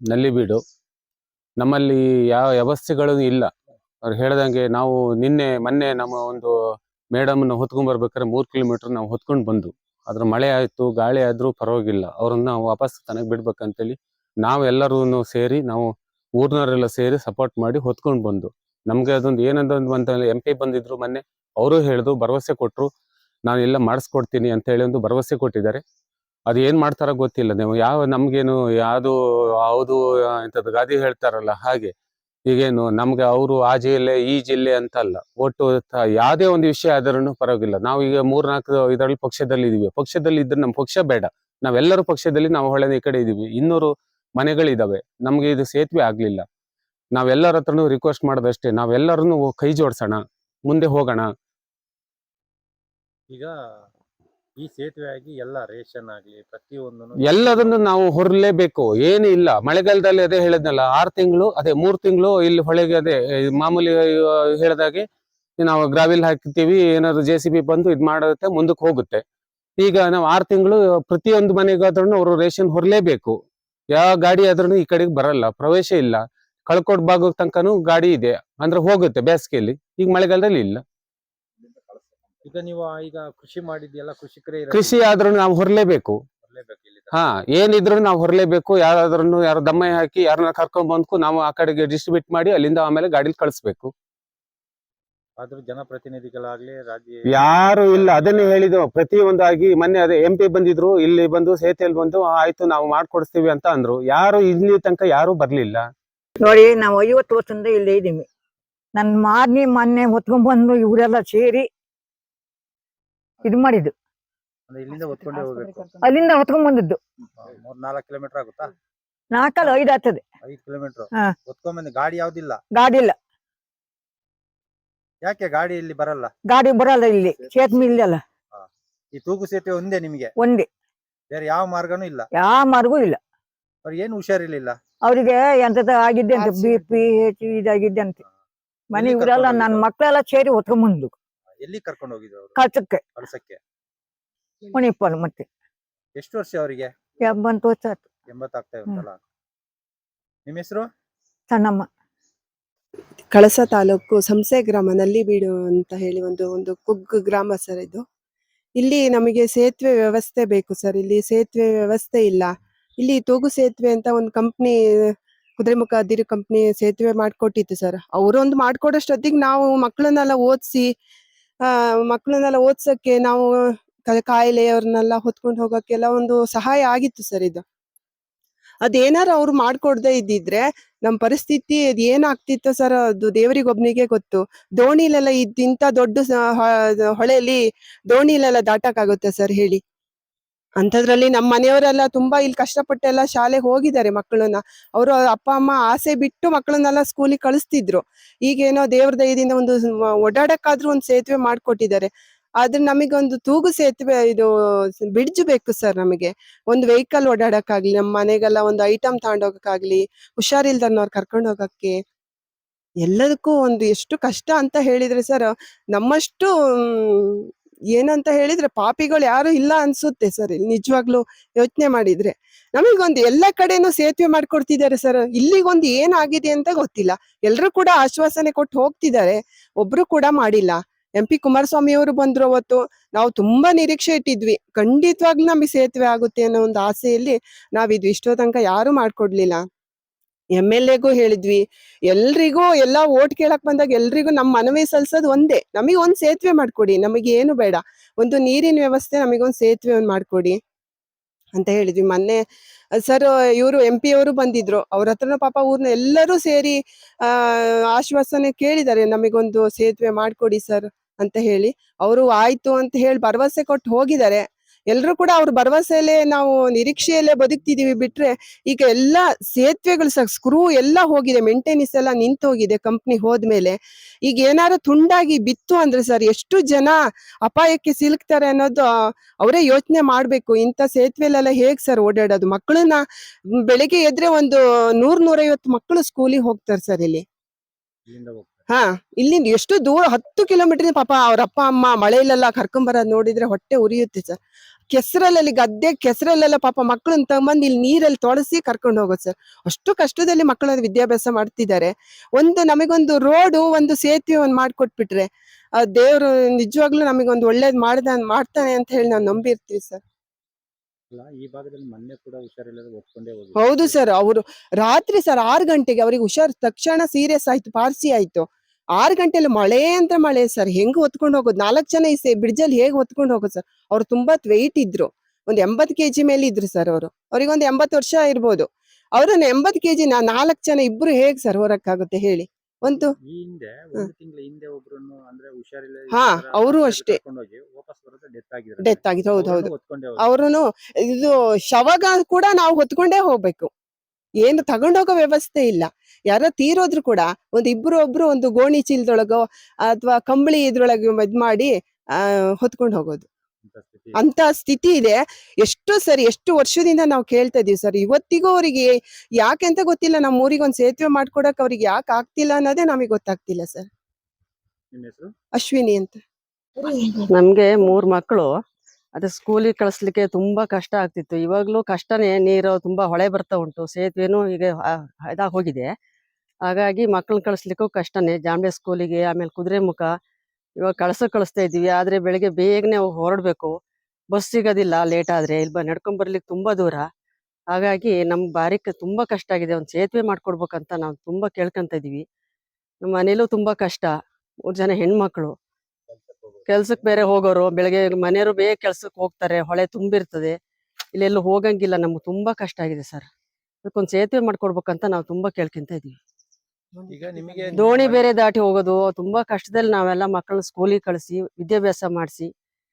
Speaker 3: ನಲ್ಲಿಬೀಡು ನಮ್ಮಲ್ಲಿ ಯಾವ ವ್ಯವಸ್ಥೆಗಳು ಇಲ್ಲ. ಅವ್ರು ಹೇಳ್ದಂಗೆ ನಾವು ನಿನ್ನೆ ಮೊನ್ನೆ ನಮ್ಮ ಒಂದು ಮೇಡಮ್ನ ಹೊತ್ಕೊಂಡ್ ಬರ್ಬೇಕಾದ್ರೆ ಮೂರ್ ಕಿಲೋಮೀಟರ್ ನಾವು ಹೊತ್ಕೊಂಡು ಬಂದು ಅದ್ರ ಮಳೆ ಆಯ್ತು ಗಾಳಿ ಆದ್ರೂ ಪರವಾಗಿಲ್ಲ. ಅವ್ರನ್ನ ವಾಪಸ್ ತನಗೆ ಬಿಡ್ಬೇಕಂತೇಳಿ ನಾವು ಎಲ್ಲರೂ ಸೇರಿ ನಾವು ಊರ್ನವರೆಲ್ಲ ಸೇರಿ ಸಪೋರ್ಟ್ ಮಾಡಿ ಹೊತ್ಕೊಂಡು ಬಂದು. ನಮ್ಗೆ ಅದೊಂದು ಏನಂತ ಅಂತ ಎಂ ಪಿ ಬಂದಿದ್ರು ಮೊನ್ನೆ, ಅವರು ಹೇಳಿದ್ರು ಭರವಸೆ ಕೊಟ್ಟರು ನಾನು ಎಲ್ಲ ಮಾಡಿಸ್ಕೊಡ್ತೀನಿ ಅಂತ ಹೇಳಿ ಒಂದು ಭರವಸೆ ಕೊಟ್ಟಿದ್ದಾರೆ. ಅದು ಏನ್ ಮಾಡ್ತಾರ ಗೊತ್ತಿಲ್ಲ, ನೀವು ಯಾವ ನಮಗೇನು ಯಾವುದು, ಹೌದು, ಇಂಥದ್ದು ಗಾದಿ ಹೇಳ್ತಾರಲ್ಲ ಹಾಗೆ. ಈಗೇನು ನಮ್ಗೆ ಅವರು ಆ ಜಿಲ್ಲೆ, ಈ ಜಿಲ್ಲೆ ಅಂತಲ್ಲ, ಒಟ್ಟು ಯಾವುದೇ ಯಾವ್ದೇ ಒಂದು ವಿಷಯ ಆದ್ರೂ ಪರವಾಗಿಲ್ಲ. ನಾವು ಈಗ ಮೂರ್ನಾಲ್ಕು ಇದರಲ್ಲಿ ಪಕ್ಷದಲ್ಲಿ ಇದೀವಿ ಪಕ್ಷದಲ್ಲಿ ಇದ್ರೆ ನಮ್ಮ ಪಕ್ಷ ಬೇಡ. ನಾವೆಲ್ಲರೂ ಪಕ್ಷದಲ್ಲಿ ನಾವು ಹೊಳೆನ ಈ ಕಡೆ ಇದೀವಿ ಇನ್ನೂರು ಮನೆಗಳಿದಾವೆ. ನಮ್ಗೆ ಇದು ಸೇತುವೆ ಆಗ್ಲಿಲ್ಲ. ನಾವೆಲ್ಲರ ಹತ್ರನೂ ರಿಕ್ವೆಸ್ಟ್ ಮಾಡೋದಷ್ಟೇ. ನಾವೆಲ್ಲರನ್ನು ಕೈ ಜೋಡಿಸೋಣ ಮುಂದೆ ಹೋಗೋಣ.
Speaker 1: ಈಗ ಈ ಸೇತುವೆ ಆಗಿ ಎಲ್ಲ ರೇಷನ್ ಆಗಲಿ ಪ್ರತಿಯೊಂದನ್ನು
Speaker 3: ಎಲ್ಲದನ್ನು ನಾವು ಹೊರಲೇಬೇಕು. ಏನು ಇಲ್ಲ. ಮಳೆಗಾಲದಲ್ಲಿ ಅದೇ ಹೇಳಿದ್ನಲ್ಲ ಆರು ತಿಂಗಳು ಅದೇ ಮೂರು ತಿಂಗಳು ಇಲ್ಲಿ ಹೊಳೆಗೆ ಅದೇ ಮಾಮೂಲಿ ಹೇಳಿದಾಗೆ ಹೇಳ್ದಾಗೆ ನಾವು ಗ್ರಾವಿಲ್ ಹಾಕಿರ್ತೀವಿ ಏನಾದ್ರು ಜೆ ಸಿ ಬಿ ಬಂದು ಇದು ಮಾಡುತ್ತೆ ಮುಂದಕ್ಕೆ ಹೋಗುತ್ತೆ. ಈಗ ನಾವು ಆರು ತಿಂಗಳು ಪ್ರತಿಯೊಂದು ಮನೆಗಾದ್ರೂ ಅವರು ರೇಷನ್ ಹೊರಲೇಬೇಕು. ಯಾವ ಗಾಡಿ ಆದ್ರೂ ಈ ಕಡೆಗೆ ಬರಲ್ಲ ಪ್ರವೇಶ ಇಲ್ಲ. ಕಳ್ಕೋಟ್ ಭಾಗದ ತನಕನು ಗಾಡಿ ಇದೆ ಅಂದ್ರೆ ಹೋಗುತ್ತೆ ಬೇಸಿಗೆಯಲ್ಲಿ ಈಗ ಮಳೆಗಾಲದಲ್ಲಿ ಇಲ್ಲ.
Speaker 1: ಈಗ ನೀವು ಈಗ ಕೃಷಿ ಮಾಡಿದ್ಯಲ್ಲ ಕೃಷಿಕರೇ
Speaker 3: ಕೃಷಿ ಆದ್ರೂ ನಾವು ಹೊರಲೇಬೇಕು. ಹಾ ಏನಿದ್ರು ನಾವು ಹೊರಲೇಬೇಕು ಯಾರಾದ್ರೂ ಯಾರು ದಮ್ಮ ಹಾಕಿ ಯಾರನ್ನ ಕರ್ಕೊಂಡ್ ಬಂದ್ಕು ನಾವು ಆ ಕಡೆಗೆ ಡಿಸ್ಟ್ರಿಬ್ಯೂಟ್ ಮಾಡಿ ಅಲ್ಲಿಂದ ಆಮೇಲೆ ಗಾಡಿಲಿ ಕಳಿಸ್ಬೇಕು.
Speaker 1: ಆದ್ರೂ ಜನಪ್ರತಿನಿಧಿಗಳಾಗ್ಲಿ ರಾಜ್ಯ
Speaker 3: ಯಾರು ಇಲ್ಲ ಅದನ್ನೇ ಹೇಳಿದ್ದು. ಪ್ರತಿಯೊಂದಾಗಿ ಮೊನ್ನೆ ಅದೇ ಎಂ ಪಿ ಬಂದಿದ್ರು ಇಲ್ಲಿ ಬಂದು ಸೇತುವೆಯಲ್ಲಿ ಬಂದು ಆಯ್ತು ನಾವು ಮಾಡ್ಕೊಡಿಸ್ತೀವಿ ಅಂತ ಅಂದ್ರು. ಯಾರು ಇಲ್ಲಿ ತನಕ ಯಾರು ಬರ್ಲಿಲ್ಲ.
Speaker 4: ನೋಡಿ ನಾವು ಐವತ್ತು ವರ್ಷದಿಂದ ಇಲ್ಲೇ ಇದೀವಿ ನನ್ನ ಮಾರ್ನಿ ಮೊನ್ನೆ ಹೊತ್ಕೊಂಡ್ಬಂದು ಇವರೆಲ್ಲ ಸೇರಿ ಇದು ಮಾಡಿದ್ದು.
Speaker 1: ಅಂದ್ರೆ ಇಲ್ಲಿಂದ ಹೊತ್ಕೊಂಡೇ ಹೋಗ್ಬೇಕು.
Speaker 4: ಅಲ್ಲಿಂದ ಹೊತ್ಕೊಂಡ್ ಬಂದದ್ದು
Speaker 1: ಮೂರ್ ನಾಲ್ಕು ಕಿಲೋಮೀಟರ್ ಆಗುತ್ತಾ?
Speaker 4: ನಾಲ್ಕಲ್ಲ ಐದು ಆಗ್ತದೆ.
Speaker 1: ಐದ್ ಕಿಲೋಮೀಟರ್.
Speaker 4: ಹಾ.
Speaker 1: ಹೊತ್ಕೊಂಡ್ಬಂದು ಗಾಡಿ ಯಾವ್ದಿಲ್ಲ?
Speaker 4: ಗಾಡಿ ಇಲ್ಲ.
Speaker 1: ಯಾಕೆ ಗಾಡಿ ಇಲ್ಲಿ ಬರಲ್ಲ?
Speaker 4: ಗಾಡಿ ಬರಲ್ಲ ಇಲ್ಲಿ ಸೇತುವೆ ಇಲ್ಲಲ್ಲ.
Speaker 1: ಈ ತೂಕು ಸೇತುವೆ ಒಂದೇ ನಿಮಗೆ?
Speaker 4: ಒಂದೇ.
Speaker 1: ಬೇರೆ ಯಾವ ಮಾರ್ಗನು ಇಲ್ಲ?
Speaker 4: ಯಾವ ಮಾರ್ಗೂ ಇಲ್ಲ.
Speaker 1: ಅವ್ರಿಗೆ ಏನು ಹುಷಾರಿರ್ಲಿಲ್ಲ?
Speaker 4: ಅವರಿಗೆ ಎಂತದ ಆಗಿದ್ದೆ ಅಂತ ಬಿ ಪಿ ಹೆಚ್ ಇದಾಗಿದ್ದೆ ಅಂತ. ಮನೆ
Speaker 1: ಇರಲ್ಲ
Speaker 4: ಇವರೆಲ್ಲ ನನ್ನ? ಮಕ್ಕಳೆಲ್ಲ ಸೇರಿ ಹೊತ್ಕೊಂಡ್ಬಂದು
Speaker 1: ಎಲ್ಲಿ ಕರ್ಕೊಂಡು ಹೋಗಿದ್ರು ಅವರು?
Speaker 4: ಕಳ್ಸಕ್ಕೆ.
Speaker 1: ಕಳ್ಸಕ್ಕೆ?
Speaker 4: ಮಣಿಪಾಲ್ ಮತ್ತೆ.
Speaker 1: ಎಷ್ಟು ವರ್ಷ ಅವರಿಗೆ?
Speaker 4: ಎಂಬತ್ತು ವರ್ಷ ಆಯ್ತು.
Speaker 1: ಎಂಬತ್ತಾಗ್ತಾ ಇರ್ತಲ್ಲ ನಿಮ್ಮ ಹೆಸರು?
Speaker 4: ಸಣ್ಣಮ್ಮ.
Speaker 5: ಕಳಸ ತಾಲೂಕು ಸಂಸೆ ಗ್ರಾಮ ನಲ್ಲಿಬೀಡು ಅಂತ ಹೇಳಿ ಒಂದು ಒಂದು ಕುಗ್ಗು ಗ್ರಾಮ ಸರ್ ಇದು. ಇಲ್ಲಿ ನಮಗೆ ಸೇತುವೆ ವ್ಯವಸ್ಥೆ ಬೇಕು ಸರ್. ಇಲ್ಲಿ ಸೇತುವೆ ವ್ಯವಸ್ಥೆ ಇಲ್ಲ. ಇಲ್ಲಿ ತೂಗು ಸೇತುವೆ ಅಂತ ಒಂದು ಕಂಪ್ನಿ ಕುದುರೆಮುಖ ಅದಿರು ಕಂಪ್ನಿ ಸೇತುವೆ ಮಾಡ್ಕೊಟ್ಟಿತ್ತು ಸರ್. ಅವರೊಂದು ಮಾಡ್ಕೊಡೋಷ್ಟೊತ್ತಿಗೆ ನಾವು ಮಕ್ಕಳನ್ನೆಲ್ಲ ಓದಿಸಿ ಮಕ್ಕಳನ್ನೆಲ್ಲ ಓದ್ಸಕ್ಕೆ ನಾವು ಕಾಯಿಲೆ ಅವ್ರನ್ನೆಲ್ಲ ಹೊತ್ಕೊಂಡು ಹೋಗಕ್ಕೆಲ್ಲ ಒಂದು ಸಹಾಯ ಆಗಿತ್ತು ಸರ್ ಇದು. ಅದೇನಾರು ಅವ್ರು ಮಾಡ್ಕೊಡ್ದೆ ಇದ್ದಿದ್ರೆ ನಮ್ ಪರಿಸ್ಥಿತಿ ಅದ್ ಏನಾಗ್ತಿತ್ತು ಸರ್? ಅದು ದೇವರಿಗೊಬ್ನಿಗೆ ಗೊತ್ತು. ದೋಣಿಲೆಲ್ಲ ಇದ್ದಿಂತ ದೊಡ್ಡ ಹೊಳೆಯಲ್ಲಿ ದೋಣಿಲೆಲ್ಲ ದಾಟಕ್ಕಾಗುತ್ತೆ ಸರ್ ಹೇಳಿ? ಅಂಥದ್ರಲ್ಲಿ ನಮ್ಮ ಮನೆಯವರೆಲ್ಲ ತುಂಬಾ ಇಲ್ಲಿ ಕಷ್ಟಪಟ್ಟೆಲ್ಲ ಶಾಲೆಗೆ ಹೋಗಿದ್ದಾರೆ ಮಕ್ಕಳನ್ನ. ಅವರು ಅಪ್ಪ, ಅಮ್ಮ ಆಸೆ ಬಿಟ್ಟು ಮಕ್ಕಳನ್ನೆಲ್ಲ ಸ್ಕೂಲಿಗೆ ಕಳಿಸ್ತಿದ್ರು. ಈಗೇನೋ ದೇವ್ರ ದಯದಿಂದ ಒಂದು ಓಡಾಡಕ್ಕಾದ್ರೂ ಒಂದು ಸೇತುವೆ ಮಾಡ್ಕೊಟ್ಟಿದ್ದಾರೆ. ಆದ್ರೆ ನಮಗೊಂದು ತೂಗು ಸೇತುವೆ ಇದು ಬಿಡ್ಜ್ ಬೇಕು ಸರ್ ನಮಗೆ. ಒಂದು ವೆಹಿಕಲ್ ಓಡಾಡಕ್ಕಾಗ್ಲಿ ನಮ್ಮ ಮನೆಗೆಲ್ಲ ಒಂದು ಐಟಮ್ ತಗೊಂಡೋಗಕ್ಕಾಗ್ಲಿ ಹುಷಾರಿಲ್ದನ್ನವ್ರು ಕರ್ಕೊಂಡು ಹೋಗಕ್ಕೆ ಎಲ್ಲದಕ್ಕೂ ಒಂದು ಎಷ್ಟು ಕಷ್ಟ ಅಂತ ಹೇಳಿದ್ರೆ ಸರ್ ನಮ್ಮಷ್ಟು ಏನಂತ ಹೇಳಿದ್ರೆ ಪಾಪಿಗಳು ಯಾರು ಇಲ್ಲ ಅನ್ಸುತ್ತೆ ಸರ್ ನಿಜವಾಗ್ಲೂ ಯೋಚನೆ ಮಾಡಿದ್ರೆ. ನಮಗೊಂದು ಎಲ್ಲ ಕಡೆನೂ ಸೇತುವೆ ಮಾಡ್ಕೊಡ್ತಿದ್ದಾರೆ ಸರ್ ಇಲ್ಲಿಗೊಂದು ಏನಾಗಿದೆ ಅಂತ ಗೊತ್ತಿಲ್ಲ. ಎಲ್ಲರೂ ಕೂಡ ಆಶ್ವಾಸನೆ ಕೊಟ್ಟು ಹೋಗ್ತಿದ್ದಾರೆ. ಒಬ್ರು ಕೂಡ ಮಾಡಿಲ್ಲ. ಎಂ ಪಿ ಕುಮಾರಸ್ವಾಮಿ ಅವರು ಬಂದ್ರು ಅವತ್ತು, ನಾವು ತುಂಬಾ ನಿರೀಕ್ಷೆ ಇಟ್ಟಿದ್ವಿ. ಖಂಡಿತವಾಗ್ಲೂ ನಮಗೆ ಸೇತುವೆ ಆಗುತ್ತೆ ಅನ್ನೋ ಒಂದು ಆಸೆಯಲ್ಲಿ ನಾವಿದ್ವಿ ಇಷ್ಟೋ ತನಕ ಯಾರು ಮಾಡ್ಕೊಡ್ಲಿಲ್ಲ. ಎಂ ಎಲ್ ಎಗೂ ಹೇಳಿದ್ವಿ. ಎಲ್ರಿಗೂ ಎಲ್ಲಾ ಓಟ್ ಕೇಳಕ್ ಬಂದಾಗ ಎಲ್ರಿಗೂ ನಮ್ಮ ಮನವಿ ಸಲ್ಸೋದು ಒಂದೇ. ನಮಗೆ ಒಂದ್ ಸೇತುವೆ ಮಾಡ್ಕೊಡಿ. ನಮಗೆ ಏನು ಬೇಡ. ಒಂದು ನೀರಿನ ವ್ಯವಸ್ಥೆ ನಮಗೊಂದು ಸೇತುವೆ ಒಂದ್ ಮಾಡ್ಕೊಡಿ. ಅಂತ ಹೇಳಿದ್ವಿ. ಮೊನ್ನೆ, ಸರ್, ಇವರು ಎಂ ಪಿ ಅವರು ಬಂದಿದ್ರು. ಅವ್ರ ಹತ್ರನೂ ಪಾಪ ಊರ್ನ ಎಲ್ಲರೂ ಸೇರಿ, ಆ, ಆಶ್ವಾಸನೆ ಕೇಳಿದ್ದಾರೆ. ನಮಗೊಂದು ಸೇತುವೆ ಮಾಡ್ಕೊಡಿ ಸರ್ ಅಂತ ಹೇಳಿ. ಅವರು ಆಯ್ತು ಅಂತ ಹೇಳಿ ಭರವಸೆ ಕೊಟ್ಟು ಹೋಗಿದ್ದಾರೆ. ಎಲ್ರು ಕೂಡ ಅವ್ರ ಭರವಸೆಯಲ್ಲೇ ನಾವು ನಿರೀಕ್ಷೆಯಲ್ಲೇ ಬದುಕ್ತಿದೀವಿ ಬಿಟ್ರೆ ಈಗ ಎಲ್ಲಾ ಸೇತುವೆಗಳು ಸಹ ಸ್ಕ್ರೂ ಎಲ್ಲ ಹೋಗಿದೆ ಮೇಂಟೆನೆನ್ಸ್ ಎಲ್ಲ ನಿಂತು ಹೋಗಿದೆ ಕಂಪ್ನಿ ಹೋದ್ಮೇಲೆ. ಈಗ ಏನಾದ್ರು ತುಂಡಾಗಿ ಬಿತ್ತು ಅಂದ್ರೆ ಸರ್ ಎಷ್ಟು ಜನ ಅಪಾಯಕ್ಕೆ ಸಿಲುಕ್ತಾರೆ ಅನ್ನೋದು ಅವರೇ ಯೋಚನೆ ಮಾಡ್ಬೇಕು. ಇಂಥ ಸೇತುವೆಲೆಲ್ಲ ಹೇಗ್ ಸರ್ ಓಡಾಡೋದು? ಮಕ್ಕಳನ್ನ ಬೆಳಿಗ್ಗೆ ಎದ್ರೆ ಒಂದು ನೂರ್ ನೂರೈವತ್ತು ಮಕ್ಕಳು ಸ್ಕೂಲಿಗೆ ಹೋಗ್ತಾರೆ ಸರ್ ಇಲ್ಲಿ. ಹಾ ಇಲ್ಲಿಂದ ಎಷ್ಟು ದೂರ ಹತ್ತು ಕಿಲೋಮೀಟರ್ ಪಾಪ ಅವ್ರ ಅಪ್ಪ ಅಮ್ಮ ಮಳೆಯಲ್ಲೆಲ್ಲ ಕರ್ಕೊಂಬರೋದ್ ನೋಡಿದ್ರೆ ಹೊಟ್ಟೆ ಉರಿಯುತ್ತೆ ಸರ್ ಕೆಸರಲ್ಲಿ ಗದ್ದೆ ಕೆಸರಲ್ಲೆಲ್ಲ ಪಾಪ ಮಕ್ಕಳನ್ನ ತಗೊಂಬಂದು ಇಲ್ಲಿ ನೀರಲ್ಲಿ ತೊಳಸಿ ಕರ್ಕೊಂಡು ಹೋಗೋದು ಸರ್ ಅಷ್ಟು ಕಷ್ಟದಲ್ಲಿ ಮಕ್ಕಳ ವಿದ್ಯಾಭ್ಯಾಸ ಮಾಡ್ತಿದ್ದಾರೆ. ಒಂದು ನಮಗೊಂದು ರೋಡು ಒಂದು ಸೇತುವೆ ಒಂದು ಮಾಡ್ಕೊಟ್ಬಿಟ್ರೆ ದೇವ್ರು ನಿಜವಾಗ್ಲೂ ನಮಗೊಂದು ಒಳ್ಳೇದ್ ಮಾಡ್ದ ಮಾಡ್ತಾನೆ ಅಂತ ಹೇಳಿ ನಾವು ನಂಬಿರ್ತೀವಿ ಸರ್
Speaker 1: ಈ ಭಾಗದಲ್ಲಿ ಮೊನ್ನೆ ಕೂಡ ಹುಷಾರಿಲ್ಲದೆ ಒಪ್ಕೊಂಡೇ ಹೋಗಿ
Speaker 5: ಹೌದು ಸರ್ ಅವರು ರಾತ್ರಿ ಸರ್ ಆರು ಗಂಟೆಗೆ ಅವ್ರಿಗೆ ಹುಷಾರ್ ತಕ್ಷಣ ಸೀರಿಯಸ್ ಆಯ್ತು ಪಾರ್ಸಿ ಆಯ್ತು. ಆರು ಗಂಟೆಲಿ ಮಳೆ ಅಂತ ಮಳೆ ಸರ್. ಹೆಂಗ್ ಹೊತ್ಕೊಂಡು ಹೋಗೋದು? ನಾಲ್ಕು ಜನ ಈ ಬ್ರಿಡ್ಜ್ ಅಲ್ಲಿ ಹೇಗ್ ಹೊತ್ಕೊಂಡು ಹೋಗೋದು ಸರ್? ಅವ್ರು ತುಂಬಾ ವೆಯ್ಟ್ ಇದ್ರು. ಒಂದ್ ಎಂಬತ್ ಕೆಜಿ ಮೇಲೆ ಇದ್ರು ಸರ್ ಅವರು. ಅವ್ರಿಗೆ ಒಂದ್ ಎಂಬತ್ತು ವರ್ಷ ಇರ್ಬೋದು. ಅವ್ರನ್ನ ಎಂಬತ್ ಕೆಜಿ ನಾ ನಾಲ್ಕು ಜನ ಇಬ್ರು ಹೇಗ್ ಸರ್ ಹೊರಕ್ಕಾಗುತ್ತೆ ಹೇಳಿ? ಒಂದು ಹಾ, ಅವರು ಅಷ್ಟೇ.
Speaker 1: ಡೆತ್
Speaker 5: ಆಗಿದ್ರು ಹೌದು ಹೌದು. ಅವ್ರು ಇದು ಶವಗ ಕೂಡ ನಾವು ಹೊತ್ಕೊಂಡೇ ಹೋಗ್ಬೇಕು. ಏನು ತಗೊಂಡೋಗೋ ವ್ಯವಸ್ಥೆ ಇಲ್ಲ. ಯಾರೋ ತೀರೋದ್ರು ಕೂಡ ಒಂದ್ ಇಬ್ರು ಒಬ್ರು ಒಂದು ಗೋಣಿ ಚೀಲದೊಳಗೋ ಅಥವಾ ಕಂಬಳಿ ಇದ್ರೊಳಗೆ ಇದ್ ಮಾಡಿ ಆ ಹೊತ್ಕೊಂಡು ಹೋಗೋದು.
Speaker 1: ಅಂತ ಸ್ಥಿತಿ.
Speaker 5: ಇದೆ. ಎಷ್ಟು ಸರಿ ಎಷ್ಟು ವರ್ಷದಿಂದ ನಾವು ಕೇಳ್ತಾ ಇದೀವಿ ಸರ್. ಇವತ್ತಿಗೂ ಅವರಿಗೆ ಯಾಕೆ ಅಂತ ಗೊತ್ತಿಲ್ಲ. ನಮ್ಮ ಊರಿಗೆ ಒಂದ್ ಸೇತುವೆ ಮಾಡ್ಕೊಡಕ್ ಅವ್ರಿಗೆ ಯಾಕೆ ಆಗ್ತಿಲ್ಲ ಅನ್ನೋದೇ ನಮಗೆ ಗೊತ್ತಾಗ್ತಿಲ್ಲ ಸರ್.
Speaker 1: ನಿಮ್ಮ ಹೆಸರು?
Speaker 5: ಅಶ್ವಿನಿ ಅಂತ.
Speaker 6: ನಮ್ಗೆ ಮೂರ್ ಮಕ್ಕಳು ಅದೇ ಸ್ಕೂಲಿಗೆ ಕಳಿಸ್ಲಿಕ್ಕೆ ತುಂಬಾ ಕಷ್ಟ ಆಗ್ತಿತ್ತು. ಇವಾಗಲೂ ಕಷ್ಟನೇ ನೀರು ತುಂಬಾ ಹೊಳೆ ಬರ್ತಾ ಉಂಟು. ಸೇತುವೆನೂ ಈಗ ಇದಾಗ ಹೋಗಿದೆ. ಹಾಗಾಗಿ ಮಕ್ಕಳನ್ನ ಕಳಿಸ್ಲಿಕ್ಕೂ ಕಷ್ಟನೇ. ಜಾಂಬೆ ಸ್ಕೂಲಿಗೆ, ಆಮೇಲೆ ಕುದುರೆ ಮುಖ. ಇವಾಗ ಕಳ್ಸಕ್ ಕಳಿಸ್ತಾ ಇದೀವಿ ಆದ್ರೆ ಬೆಳಿಗ್ಗೆ ಬೇಗನೆ ಹೊರಡಬೇಕು. ಬಸ್ ಸಿಗೋದಿಲ್ಲ ಲೇಟ್ ಆದ್ರೆ. ಇಲ್ಲಿ ಬ, ನಡ್ಕೊಂಡ್ ಬರ್ಲಿಕ್ಕೆ ತುಂಬಾ ದೂರ. ಹಾಗಾಗಿ ನಮ್ಮ ಕ- ತುಂಬಾ ಕಷ್ಟ ಆಗಿದೆ. ಒಂದು ಸೇತುವೆ ಮಾಡ್ಕೊಡ್ಬೇಕಂತ ನಾವು ತುಂಬಾ ಕೇಳ್ಕೊಂತ ಇದೀವಿ ನಮ್ಮ ಮನೇಲೂ ತುಂಬಾ ಕಷ್ಟ. ಮೂರು ಜನ ಹೆಣ್ಮಕ್ಳು. ಕೆಲ್ಸಕ್ ಬೇರೆ ಹೋಗೋರು ಬೆಳಗ್ಗೆ ಮನೆಯವರು ಬೇಗ ಕೆಲ್ಸಕ್ಕೆ ಹೋಗ್ತಾರೆ ಹೊಳೆ ತುಂಬಿರ್ತದೆ ಇಲ್ಲೆಲ್ಲೂ ಹೋಗಂಗಿಲ್ಲ ನಮ್ಗೆ ತುಂಬಾ ಕಷ್ಟ ಆಗಿದೆ ಸರ್. ಅದಕ್ಕೊಂದ್ ಸೇತುವೆ ಮಾಡ್ಕೊಡ್ಬೇಕಂತ ನಾವು ತುಂಬಾ ಕೇಳ್ಕೊಂತ ಇದೀವಿ.
Speaker 1: ಈಗ ನಿಮಗೆ
Speaker 6: ದೋಣಿ ಬೇರೆ ದಾಟಿ ಹೋಗೋದು ತುಂಬಾ ಕಷ್ಟದಲ್ಲಿ ನಾವೆಲ್ಲ ಮಕ್ಕಳನ್ನ ಸ್ಕೂಲಿಗೆ ಕಳಿಸಿ ವಿದ್ಯಾಭ್ಯಾಸ ಮಾಡಿಸಿ.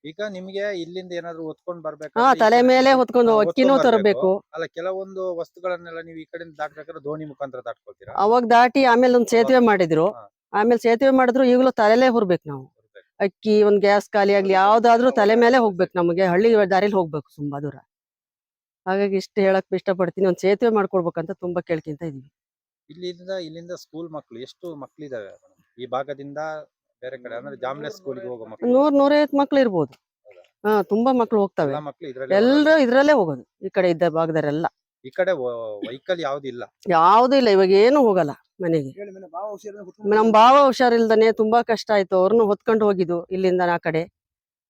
Speaker 1: ಈಗ ನಿಮಗೆ ಇಲ್ಲಿಂದ ಏನಾದ್ರು ಹೊತ್ಕೊಂಡ್ ಬರ್ಬೇಕು?
Speaker 6: ಹಾ ತಲೆ ಮೇಲೆ ಹೊತ್ಕೊಂಡು ಅಕ್ಕಿನೂ ತರಬೇಕು.
Speaker 1: ಅಲ್ಲ ಕೆಲವೊಂದು ವಸ್ತುಗಳನ್ನೆಲ್ಲ ನೀವು ಈ ಕಡೆಯಿಂದ ದಾಟ್ಬೇಕಾದ್ರೆ ದೋಣಿ ಮುಖಾಂತರ ದಾಟ್ಕೊಳ್ತೀರಾ?
Speaker 6: ಅವಾಗ ದಾಟಿ ಆಮೇಲೆ ಒಂದ್ ಸೇತುವೆ ಮಾಡಿದ್ರು. ಆಮೇಲೆ ಸೇತುವೆ ಮಾಡಿದ್ರು ಈಗಲೂ ತಲೆಲೇ ಹುರ್ಬೇಕು ನಾವು. ಅಕ್ಕಿ ಒಂದ್ ಗ್ಯಾಸ್ ಖಾಲಿ ಆಗ್ಲಿ ಯಾವ್ದಾದ್ರು ತಲೆ ಮೇಲೆ ಹೋಗ್ಬೇಕು ನಮಗೆ. ಹಳ್ಳಿ ದಾರಿಲಿ ಹೋಗ್ಬೇಕು ತುಂಬಾ ದೂರ. ಹಾಗಾಗಿ ಇಷ್ಟು ಹೇಳಕ್ ಇಷ್ಟಪಡ್ತೀನಿ. ಒಂದ್ ಸೇತುವೆ ಮಾಡ್ಕೊಡ್ಬೇಕಂತ ತುಂಬಾ ಕೇಳ್ಕೊಂತ ಇದೀವಿ.
Speaker 1: ಇಲ್ಲಿಂದ ಇಲ್ಲಿಂದ ಸ್ಕೂಲ್ ಮಕ್ಕಳು ಎಷ್ಟು ಮಕ್ಕಳಿದಾವೆ ಈ ಭಾಗದಿಂದ ಬೇರೆ ಕಡೆ ಅಂದ್ರೆ ಜಾಮ್ಲೆ ಸ್ಕೂಲ್ಗೆ ಹೋಗೋ ಮಕ್ಕಳು
Speaker 6: ನೂರ್ ನೂರೈವತ್ತು ಮಕ್ಳು ಇರ್ಬೋದು. ಹಾ ತುಂಬಾ ಮಕ್ಳು ಹೋಗ್ತವೆ.
Speaker 1: ಮಕ್ಕಳು ಇದ್ರಲ್ಲಿ
Speaker 6: ಎಲ್ರು ಇದ್ರಲ್ಲೇ ಹೋಗೋದು ಈ ಕಡೆ ಇದ್ದ ಭಾಗದವರೆಲ್ಲ.
Speaker 1: ಈ ಕಡೆ ವೆಹಿಕಲ್ ಯಾವ್ದು ಇಲ್ಲ?
Speaker 6: ಯಾವ್ದು ಇಲ್ಲ ಇವಾಗ ಏನು ಹೋಗಲ್ಲ. ಮನೆಗೆ. ನಮ್ ಭಾವ ಹುಷಾರಿಲ್ದನೆ ತುಂಬಾ ಕಷ್ಟ ಆಯ್ತು. ಅವ್ರನ್ನು ಹೊತ್ಕೊಂಡು ಹೋಗಿದ್ದು ಇಲ್ಲಿಂದ ಆ ಕಡೆ.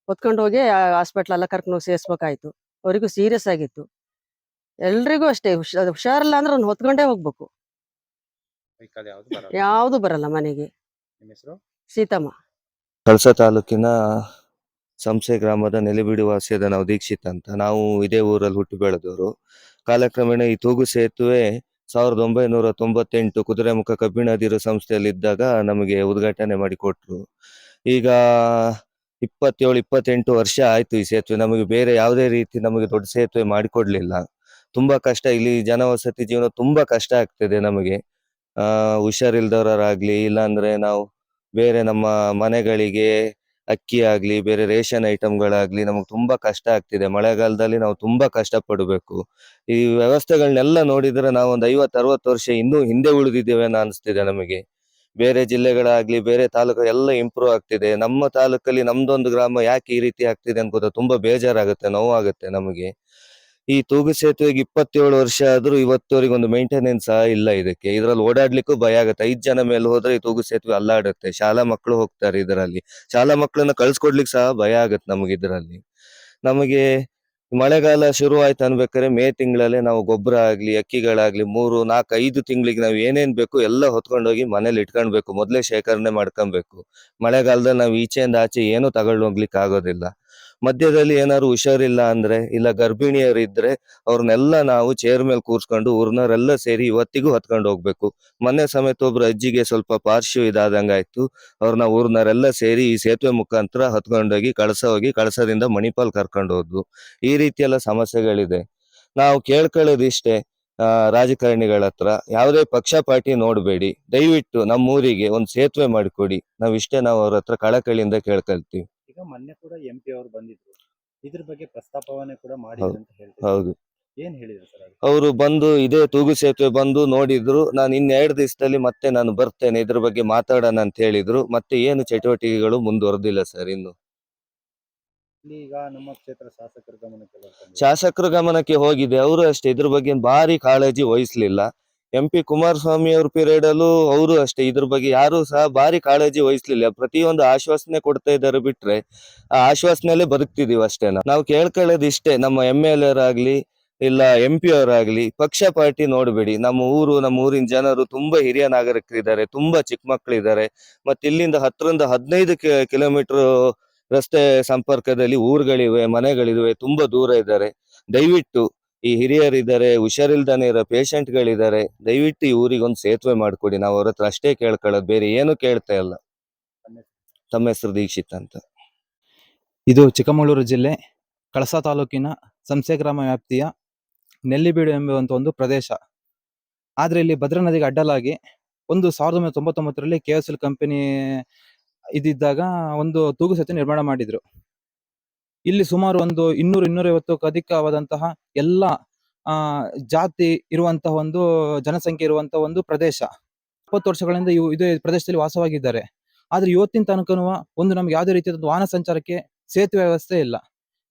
Speaker 6: ಹೊತ್ಕೊಂಡು ಹೋಗಿ ಹಾಸ್ಪಿಟ್ಲ್ ಎಲ್ಲ ಕರ್ಕೊಂಡು ಹೋಗಿ ಸೇರ್ಸ್ಬೇಕಾಯ್ತು. ಅವರಿಗೂ ಸೀರಿಯಸ್ ಆಗಿತ್ತು. ಎಲ್ರಿಗೂ ಅಷ್ಟೇ ಹುಷಾರ್ ಹುಷಾರಿಲ್ಲ ಅಂದ್ರೆ ಅವ್ನು ಹೊತ್ಕೊಂಡೇ ಹೋಗ್ಬೇಕು.
Speaker 1: ಯಾವುದು ಯಾವ್ದು ಬರಲ್ಲ.
Speaker 6: ಯಾವ್ದು ಬರಲ್ಲ ಮನೆಗೆ.
Speaker 1: ನಿಮ್ಮ ಹೆಸರು?
Speaker 6: ಸೀತಮ್ಮ.
Speaker 7: ಕಳಸ ತಾಲೂಕಿನ ಸಂಸೆ ಗ್ರಾಮದ ನೆಲೆಬಿಡಿ ವಾಸಿಯಾದ ನಾವು ದೀಕ್ಷಿತ್ ಅಂತ. ನಾವು ಇದೇ ಊರಲ್ಲಿ ಹುಟ್ಟು ಬೆಳೆದವರು. ಕಾಲಕ್ರಮೇಣ ಈ ತೂಗು ಸೇತುವೆ ಸಾವಿರದ ಒಂಬೈನೂರ ತೊಂಬತ್ತೆಂಟು ಕುದುರೆಮುಖ ಕಬ್ಬಿಣದಿರು ಸಂಸ್ಥೆಯಲ್ಲಿ ಇದ್ದಾಗ ನಮಗೆ ಉದ್ಘಾಟನೆ ಮಾಡಿ ಕೊಟ್ರು ಈಗ ಇಪ್ಪತ್ತೇಳು, ಇಪ್ಪತ್ತೆಂಟು ವರ್ಷ ಆಯ್ತು ಈ ಸೇತುವೆ. ನಮಗೆ ಬೇರೆ ಯಾವುದೇ ರೀತಿ ನಮಗೆ ದೊಡ್ಡ ಸೇತುವೆ ಮಾಡಿಕೊಡ್ಲಿಲ್ಲ. ತುಂಬಾ ಕಷ್ಟ, ಇಲ್ಲಿ ಜನವಸತಿ ಜೀವನ ತುಂಬಾ ಕಷ್ಟ ಆಗ್ತದೆ ನಮಗೆ. ಆ ಹುಷಾರಿಲ್ದವರಾಗ್ಲಿ ಇಲ್ಲಾಂದ್ರೆ ನಾವು ಬೇರೆ ನಮ್ಮ ಮನೆಗಳಿಗೆ ಅಕ್ಕಿ ಆಗ್ಲಿ, ಬೇರೆ ರೇಷನ್ ಐಟಮ್ಗಳಾಗ್ಲಿ ನಮಗೆ ತುಂಬಾ ಕಷ್ಟ ಆಗ್ತಿದೆ. ಮಳೆಗಾಲದಲ್ಲಿ ನಾವು ತುಂಬಾ ಕಷ್ಟ ಪಡಬೇಕು ಈ ವ್ಯವಸ್ಥೆಗಳನ್ನೆಲ್ಲ ನೋಡಿದ್ರೆ ನಾವು ಒಂದು ಐವತ್ತು, ಅರವತ್ತು ವರ್ಷ ಇನ್ನೂ ಹಿಂದೆ ಉಳಿದಿದ್ದೇವೆ ಅಂತ ಅನಿಸ್ತಿದೆ ನಮಗೆ. ಬೇರೆ ಜಿಲ್ಲೆಗಳಾಗ್ಲಿ, ಬೇರೆ ತಾಲೂಕು ಎಲ್ಲ ಇಂಪ್ರೂವ್ ಆಗ್ತಿದೆ. ನಮ್ಮ ತಾಲೂಕಲ್ಲಿ ನಮ್ದೊಂದು ಗ್ರಾಮ ಯಾಕೆ ಈ ರೀತಿ ಆಗ್ತಿದೆ ಅಂತ ಗೊತ್ತಾ? ತುಂಬಾ ಬೇಜಾರಾಗುತ್ತೆ, ನೋವಾಗುತ್ತೆ ನಮಗೆ. ಈ ತೂಗು ಸೇತುವೆಗೆ ಇಪ್ಪತ್ತೇಳು ವರ್ಷ ಆದ್ರೂ ಇವತ್ತವರೆಗೆ ಒಂದು ಮೇಂಟೆನೆನ್ಸ್ ಇಲ್ಲ ಇದಕ್ಕೆ. ಇದ್ರಲ್ಲಿ ಓಡಾಡ್ಲಿಕ್ಕೂ ಭಯ ಆಗುತ್ತೆ. ಐದ್ ಜನ ಮೇಲೆ ಹೋದ್ರೆ ಈ ತೂಗು ಸೇತುವೆ ಅಲ್ಲಾಡುತ್ತೆ. ಶಾಲಾ ಮಕ್ಕಳು ಹೋಗ್ತಾರೆ ಇದರಲ್ಲಿ. ಶಾಲಾ ಮಕ್ಕಳನ್ನ ಕಳ್ಸ್ಕೊಡ್ಲಿಕ್ಕೆ ಸಹ ಭಯ ಆಗುತ್ತೆ ನಮಗೆ ಇದರಲ್ಲಿ. ನಮಗೆ ಮಳೆಗಾಲ ಶುರು ಆಯ್ತು ಅನ್ಬೇಕಾದ್ರೆ ಮೇ ತಿಂಗಳಲ್ಲೇ ನಾವು ಗೊಬ್ಬರ ಆಗ್ಲಿ, ಅಕ್ಕಿಗಳಾಗ್ಲಿ ಮೂರು, ನಾಲ್ಕು, ಐದು ತಿಂಗಳಿಗೆ ನಾವು ಏನೇನ್ ಬೇಕು ಎಲ್ಲ ಹೊತ್ಕೊಂಡೋಗಿ ಮನೇಲಿ ಇಟ್ಕೊಳ್ಬೇಕು ಮೊದಲೇ ಶೇಖರಣೆ ಮಾಡ್ಕೊಬೇಕು ಮಳೆಗಾಲದಲ್ಲಿ ನಾವು ಈಚೆಯಿಂದ ಆಚೆ ಏನು ತಗೊಂಡು ಆಗೋದಿಲ್ಲ. ಮಧ್ಯದಲ್ಲಿ ಏನಾದ್ರು ಹುಷಾರಿಲ್ಲ ಅಂದ್ರೆ ಇಲ್ಲ ಗರ್ಭಿಣಿಯರು ಇದ್ರೆ ಅವ್ರನ್ನೆಲ್ಲ ನಾವು ಚೇರ್ ಮೇಲೆ ಕೂರ್ಸ್ಕೊಂಡು ಊರ್ನವರೆಲ್ಲ ಸೇರಿ ಇವತ್ತಿಗೂ ಹೊತ್ಕೊಂಡು ಹೋಗ್ಬೇಕು. ಮೊನ್ನೆ ಸಮೇತ ಒಬ್ರು ಅಜ್ಜಿಗೆ ಸ್ವಲ್ಪ ಪಾರ್ಶ್ವ ಇದಾದಂಗಾಯ್ತು ಅವ್ರನ್ನ ಊರ್ನವರೆಲ್ಲ ಸೇರಿ ಈ ಸೇತುವೆ ಮುಖಾಂತರ ಹೊತ್ಕೊಂಡೋಗಿ ಕಳಸ ಹೋಗಿ ಕಳಸದಿಂದ ಮಣಿಪಾಲ್ ಕರ್ಕೊಂಡು ಹೋದ್ವು. ಈ ರೀತಿ ಎಲ್ಲ ಸಮಸ್ಯೆಗಳಿದೆ. ನಾವು ಕೇಳ್ಕೊಳ್ಳೋದಿಷ್ಟೇ ರಾಜಕಾರಣಿಗಳ ಹತ್ರ. ಯಾವುದೇ ಪಕ್ಷ ಪಾರ್ಟಿ ನೋಡ್ಬೇಡಿ. ದಯವಿಟ್ಟು ನಮ್ಮೂರಿಗೆ ಒಂದು ಸೇತುವೆ ಮಾಡಿಕೊಡಿ. ನಾವ್ ಇಷ್ಟೇ ನಾವು ಅವ್ರ ಹತ್ರ ಕಳಕಳಿಯಿಂದ ಕೇಳ್ಕೊಳ್ತೀವಿ.
Speaker 1: ಈಗ ಮೊನ್ನೆ ಕೂಡ ಎಂ ಪಿ ಅವರು ಬಂದಿದ್ರು. ಇದ್ರ ಬಗ್ಗೆ ಪ್ರಸ್ತಾಪವನ್ನೇ ಕೂಡ. ಮಾಡಿದ್ರು ಅಂತ ಹೇಳ್ತಾರೆ
Speaker 7: ಹೌದು.
Speaker 1: ಏನ್ ಹೇಳಿದ್ರು ಸರ್ ಅದು?
Speaker 7: ಅವರು ಬಂದು ಇದೇ ತೂಗು ಸೇತುವೆ ಬಂದು ನೋಡಿದ್ರು. ನಾನು ಇನ್ನೆರಡು ದಿವಸದಲ್ಲಿ ಮತ್ತೆ ನಾನು ಬರ್ತೇನೆ ಇದ್ರ ಬಗ್ಗೆ ಮಾತಾಡೋಣ ಅಂತ ಹೇಳಿದ್ರು. ಮತ್ತೆ ಏನು ಚಟುವಟಿಕೆಗಳು ಮುಂದುವರೆದಿಲ್ಲ ಸರ್ ಇನ್ನು.
Speaker 1: ಇಲ್ಲಿ ಈಗ ನಮ್ಮ ಕ್ಷೇತ್ರ ಶಾಸಕರ ಗಮನಕ್ಕೆ
Speaker 7: ಶಾಸಕರ ಗಮನಕ್ಕೆ ಹೋಗಿದೆ. ಅವರು ಅಷ್ಟೇ. ಇದ್ರ ಬಗ್ಗೆ ಭಾರಿ ಕಾಳಜಿ ವಹಿಸ್ಲಿಲ್ಲ. ಎಂ ಪಿ ಕುಮಾರಸ್ವಾಮಿ ಅವ್ರ ಪೀರಿಯಡ್ ಅಲ್ಲೂ ಅವರು ಅಷ್ಟೇ. ಇದ್ರ ಬಗ್ಗೆ ಯಾರು ಸಹ ಭಾರಿ ಕಾಳಜಿ ವಹಿಸ್ಲಿಲ್ಲ. ಪ್ರತಿಯೊಂದು ಆಶ್ವಾಸನೆ ಕೊಡ್ತಾ ಇದ್ದಾರೆ ಬಿಟ್ರೆ ಆ ಆಶ್ವಾಸನೆಲ್ಲೇ ಬದುಕ್ತಿದೀವಿ ಅಷ್ಟೇ ನಾವು. ಕೇಳ್ಕೊಳ್ಳೋದು ಇಷ್ಟೇ. ನಮ್ಮ ಎಂ ಎಲ್ ಅವರಾಗ್ಲಿ ಇಲ್ಲ ಎಂ ಪಿ ಅವರಾಗ್ಲಿ ಪಕ್ಷ ಪಾರ್ಟಿ ನೋಡ್ಬೇಡಿ. ನಮ್ಮ ಊರು, ನಮ್ಮ ಊರಿನ ಜನರು ತುಂಬಾ ಹಿರಿಯ ನಾಗರಿಕರಿದ್ದಾರೆ, ತುಂಬಾ ಚಿಕ್ಕ ಮಕ್ಕಳಿದ್ದಾರೆ. ಮತ್ತೆ ಇಲ್ಲಿಂದ ಹತ್ತರಿಂದ ಹದಿನೈದು ಕಿಲೋಮೀಟರ್ ರಸ್ತೆ ಸಂಪರ್ಕದಲ್ಲಿ ಊರುಗಳಿವೆ, ಮನೆಗಳಿವೆ, ತುಂಬಾ ದೂರ ಇದ್ದಾರೆ. ದಯವಿಟ್ಟು ಈ ಹಿರಿಯರಿದ್ದಾರೆ, ಹುಷಾರಿಲ್ದಾನೆ ಇರೋ ಪೇಷಂಟ್ಗಳಿದ್ದಾರೆ, ದಯವಿಟ್ಟು ಈ ಊರಿಗೆ ಒಂದು ಸೇತುವೆ ಮಾಡ್ಕೊಡಿ. ನಾವು ಅವ್ರ ಹತ್ರ ಅಷ್ಟೇ ಕೇಳ್ಕೊಳ್ಳೋದು, ಬೇರೆ ಏನು ಕೇಳ್ತಾ ಇಲ್ಲ. ತಮ್ಮ ಹೆಸರು ದೀಕ್ಷಿತ್ ಅಂತ.
Speaker 8: ಇದು ಚಿಕ್ಕಮಗಳೂರು ಜಿಲ್ಲೆ, ಕಳಸ ತಾಲೂಕಿನ ಸಂಸೆ ಗ್ರಾಮ ವ್ಯಾಪ್ತಿಯ ನೆಲ್ಲಿಬೀಡು ಎಂಬುವಂಥ ಒಂದು ಪ್ರದೇಶ. ಆದರೆ ಇಲ್ಲಿ ಭದ್ರಾ ನದಿಗೆ ಅಡ್ಡಲಾಗಿ ಒಂದು ಸಾವಿರದ ಒಂಬೈನೂರ ತೊಂಬತ್ತೊಂಬತ್ತರಲ್ಲಿ ಕೆ ಎಸ್ ಎಲ್ ಕಂಪನಿ ಇದ್ದಿದ್ದಾಗ ಒಂದು ತೂಗು ಸೇತುವೆ ನಿರ್ಮಾಣ ಮಾಡಿದ್ರು. ಇಲ್ಲಿ ಸುಮಾರು ಒಂದು ಇನ್ನೂರು ಇನ್ನೂರೈವತ್ತಕ್ಕೂ ಅಧಿಕವಾದಂತಹ ಎಲ್ಲ, ಆ, ಜಾತಿ ಇರುವಂತಹ ಒಂದು, ಜನಸಂಖ್ಯೆ ಇರುವಂತಹ ಒಂದು ಪ್ರದೇಶ. ಇಪ್ಪತ್ತು ವರ್ಷಗಳಿಂದ ಇವು ಇದೇ ಪ್ರದೇಶದಲ್ಲಿ ವಾಸವಾಗಿದ್ದಾರೆ. ಆದ್ರೆ ಇವತ್ತಿನ ತನಕನೂ ಒಂದು ನಮ್ಗೆ ಯಾವುದೇ ರೀತಿಯಾದ ವಾಹನ ಸಂಚಾರಕ್ಕೆ ಸೇತುವೆ ವ್ಯವಸ್ಥೆ ಇಲ್ಲ.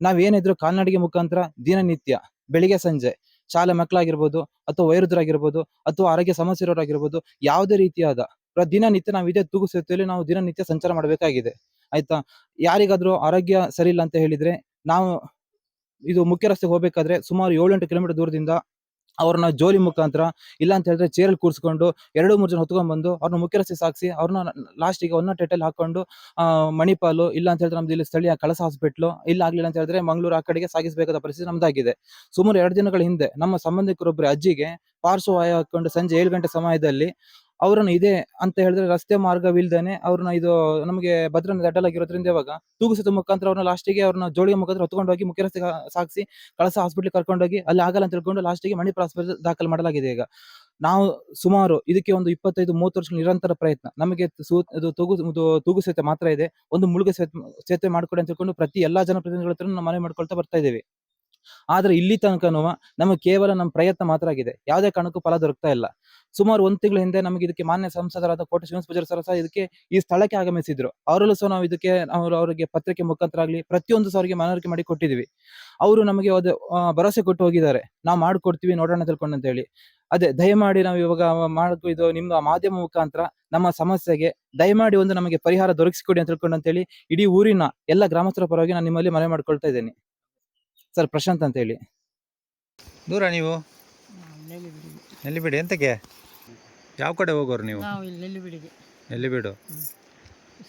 Speaker 8: ನಾವೇನಿದ್ರು ಕಾಲ್ನಡಿಗೆ ಮುಖಾಂತರ ದಿನನಿತ್ಯ, ಬೆಳಿಗ್ಗೆ ಸಂಜೆ, ಶಾಲೆ ಮಕ್ಕಳಾಗಿರ್ಬೋದು ಅಥವಾ ವೈರುದ್ರಾಗಿರ್ಬೋದು ಅಥವಾ ಆರೋಗ್ಯ ಸಮಸ್ಯೆ ಇರೋರಾಗಿರ್ಬೋದು, ಯಾವುದೇ ರೀತಿಯಾದ ದಿನನಿತ್ಯ ನಾವು ಇದೇ ತೂಗು ಸೇತುವೆಯಲ್ಲಿ ನಾವು ದಿನನಿತ್ಯ ಸಂಚಾರ ಮಾಡಬೇಕಾಗಿದೆ. ಆಯ್ತಾ? ಯಾರಿಗಾದ್ರೂ ಆರೋಗ್ಯ ಸರಿ ಇಲ್ಲ ಅಂತ ಹೇಳಿದ್ರೆ ನಾವು ಇದು ಮುಖ್ಯ ರಸ್ತೆಗೆ ಹೋಗ್ಬೇಕಾದ್ರೆ ಸುಮಾರು ಏಳೆಂಟು ಕಿಲೋಮೀಟರ್ ದೂರದಿಂದ ಅವ್ರನ್ನ ಜೋಲಿ ಮುಖಾಂತರ ಇಲ್ಲ ಅಂತ ಹೇಳಿದ್ರೆ ಚೇರಲ್ಲಿ ಕೂರಿಸ್ಕೊಂಡು ಎರಡು ಮೂರು ಜನ ಹೊತ್ಕೊಂಡ್ ಬಂದು ಅವ್ರನ್ನ ಮುಖ್ಯ ರಸ್ತೆ ಸಾಗಿಸಿ ಅವ್ರನ್ನ ಲಾಸ್ಟಿಗೆ ಒನ್ನ ಟೆಟಲ್ ಹಾಕೊಂಡು ಮಣಿಪಾಲು ಇಲ್ಲ ಅಂತ ಹೇಳಿದ್ರೆ ನಮ್ದು ಇಲ್ಲಿ ಸ್ಥಳೀಯ ಕಳಸ ಹಾಸ್ಪಿಟ್ಲು ಇಲ್ಲ ಆಗ್ಲಿಲ್ಲ ಅಂತ ಹೇಳಿದ್ರೆ ಮಂಗಳೂರು ಆ ಕಡೆಗೆ ಸಾಗಿಸಬೇಕಾದ ಪರಿಸ್ಥಿತಿ ನಮ್ದಾಗಿದೆ. ಸುಮಾರು ಎರಡು ದಿನಗಳ ಹಿಂದೆ ನಮ್ಮ ಸಂಬಂಧಿಕರೊಬ್ಬರ ಅಜ್ಜಿಗೆ ಪಾರ್ಶ್ವವಾಯು ಹಾಕೊಂಡು ಸಂಜೆ ಏಳು ಗಂಟೆ ಸಮಯದಲ್ಲಿ ಅವ್ರನ್ನ ಇದೆ ಅಂತ ಹೇಳಿದ್ರೆ ರಸ್ತೆ ಮಾರ್ಗವಿಲ್ದೇನೆ ಅವ್ರನ್ನ ಇದು ನಮಗೆ ಭದ್ರನ ದಡ್ಡಲಾಗಿರೋದ್ರಿಂದ ಇವಾಗ ತೂಗುಸದ ಮುಖಾಂತರ ಅವ್ರನ್ನ ಲಾಸ್ಟಿಗೆ ಅವ್ರನ್ನ ಜೋಳಿಗೆ ಮುಖಾಂತರ ಹೊತ್ಕೊಂಡು ಹೋಗಿ ಮುಖ್ಯ ರಸ್ತೆ ಸಾಗಿಸಿ ಕಳಸ ಕರ್ಕೊಂಡು ಹೋಗಿ ಅಲ್ಲಿ ಆಗಲ್ಲ ಅಂತ ತಿಳ್ಕೊಂಡು ಲಾಸ್ಟಿಗೆ ಮಣಿಪಾಲ್ ಆಸ್ಪತ್ರೆ ದಾಖಲು ಮಾಡಲಾಗಿದೆ ಈಗ. ನಾವು ಸುಮಾರು ಇದಕ್ಕೆ ಒಂದು ಇಪ್ಪತ್ತೈದು, ಮೂವತ್ತು ವರ್ಷ ನಿರಂತರ ಪ್ರಯತ್ನ. ನಮಗೆ ಇದು ತೂಗು ತೂಗು ಸೇತುವೆ ಮಾತ್ರ ಇದೆ. ಒಂದು ಮುಳುಗ ಸೇತುವೆ ಸೇತುವೆ ಮಾಡ್ಕೊಡಿ ಅಂತ ತಿಳ್ಕೊಂಡು ಪ್ರತಿ ಎಲ್ಲಾ ಜನಪ್ರತಿನಿಧಿಗಳ ಹತ್ರ ನಾವು ಮನವಿ ಮಾಡ್ಕೊಳ್ತಾ ಬರ್ತಾ ಇದ್ದೀವಿ. ಆದ್ರೆ ಇಲ್ಲಿ ತನಕನೂ ನಮಗೆ ಕೇವಲ ನಮ್ಮ ಪ್ರಯತ್ನ ಮಾತ್ರ ಆಗಿದೆ. ಯಾವುದೇ ಕಾರಣಕ್ಕೂ ಫಲ ದೊರಕ್ತಾ ಇಲ್ಲ. ಸುಮಾರು ಒಂದು ತಿಂಗಳ ಹಿಂದೆ ನಮಗೆ ಇದಕ್ಕೆ ಮಾನ್ಯ ಸಂಸದರಾದ ಕೋಟೆ ಶ್ರೀನಿವಾಸ ಪೂಜಾರಿ ಸರ್ ಸಹ ಇದಕ್ಕೆ ಈ ಸ್ಥಳಕ್ಕೆ ಆಗಮಿಸಿದ್ರು. ಅವರಲ್ಲೂ ಸಹ ನಾವು ಇದಕ್ಕೆ ಅವರು ಅವರಿಗೆ ಪತ್ರಿಕೆ ಮುಖಾಂತರ ಆಗ್ಲಿ ಪ್ರತಿಯೊಂದು ಸಹ ಅವರಿಗೆ ಮನವರಿಕೆ ಮಾಡಿ ಕೊಟ್ಟಿದ್ವಿ. ಅವರು ನಮಗೆ ಅದು ಭರವಸೆ ಕೊಟ್ಟು ಹೋಗಿದ್ದಾರೆ. ನಾವು ಮಾಡ್ಕೊಡ್ತೀವಿ ನೋಡೋಣ ತಿಳ್ಕೊಂಡು ಅಂತ ಹೇಳಿ. ಅದೇ, ದಯಮಾಡಿ ನಾವು ಇವಾಗ ಮಾಡಕು ಇದು ನಿಮ್ಮ ಮಾಧ್ಯಮ ಮುಖಾಂತರ ನಮ್ಮ ಸಮಸ್ಯೆಗೆ ದಯಮಾಡಿ ಒಂದು ನಮಗೆ ಪರಿಹಾರ ದೊರಕಿಸಿಕೊಡಿ ಅಂತ ತಿಳ್ಕೊಂಡು ಅಂತ ಹೇಳಿ ಇಡೀ ಊರಿನ ಎಲ್ಲ ಗ್ರಾಮಸ್ಥರ ಪರವಾಗಿ ನಾನು ನಿಮ್ಮಲ್ಲಿ ಮನವಿ ಮಾಡ್ಕೊಳ್ತಾ ಇದ್ದೇನೆ. ಸರ್ ಪ್ರಶಾಂತ್ ಅಂತ ಹೇಳಿ.
Speaker 1: ದೂರ ನೀವು? ನೆಲ್ಲಿಬಿಡಿ ಎಂತಕ್ಕೆ? ಯಾವ ಕಡೆ ಹೋಗೋರು ನೀವು?
Speaker 9: ನಾವು ಇಲ್ಲಿ ನೆಲ್ಲಿಬಿಡಿಗೆ.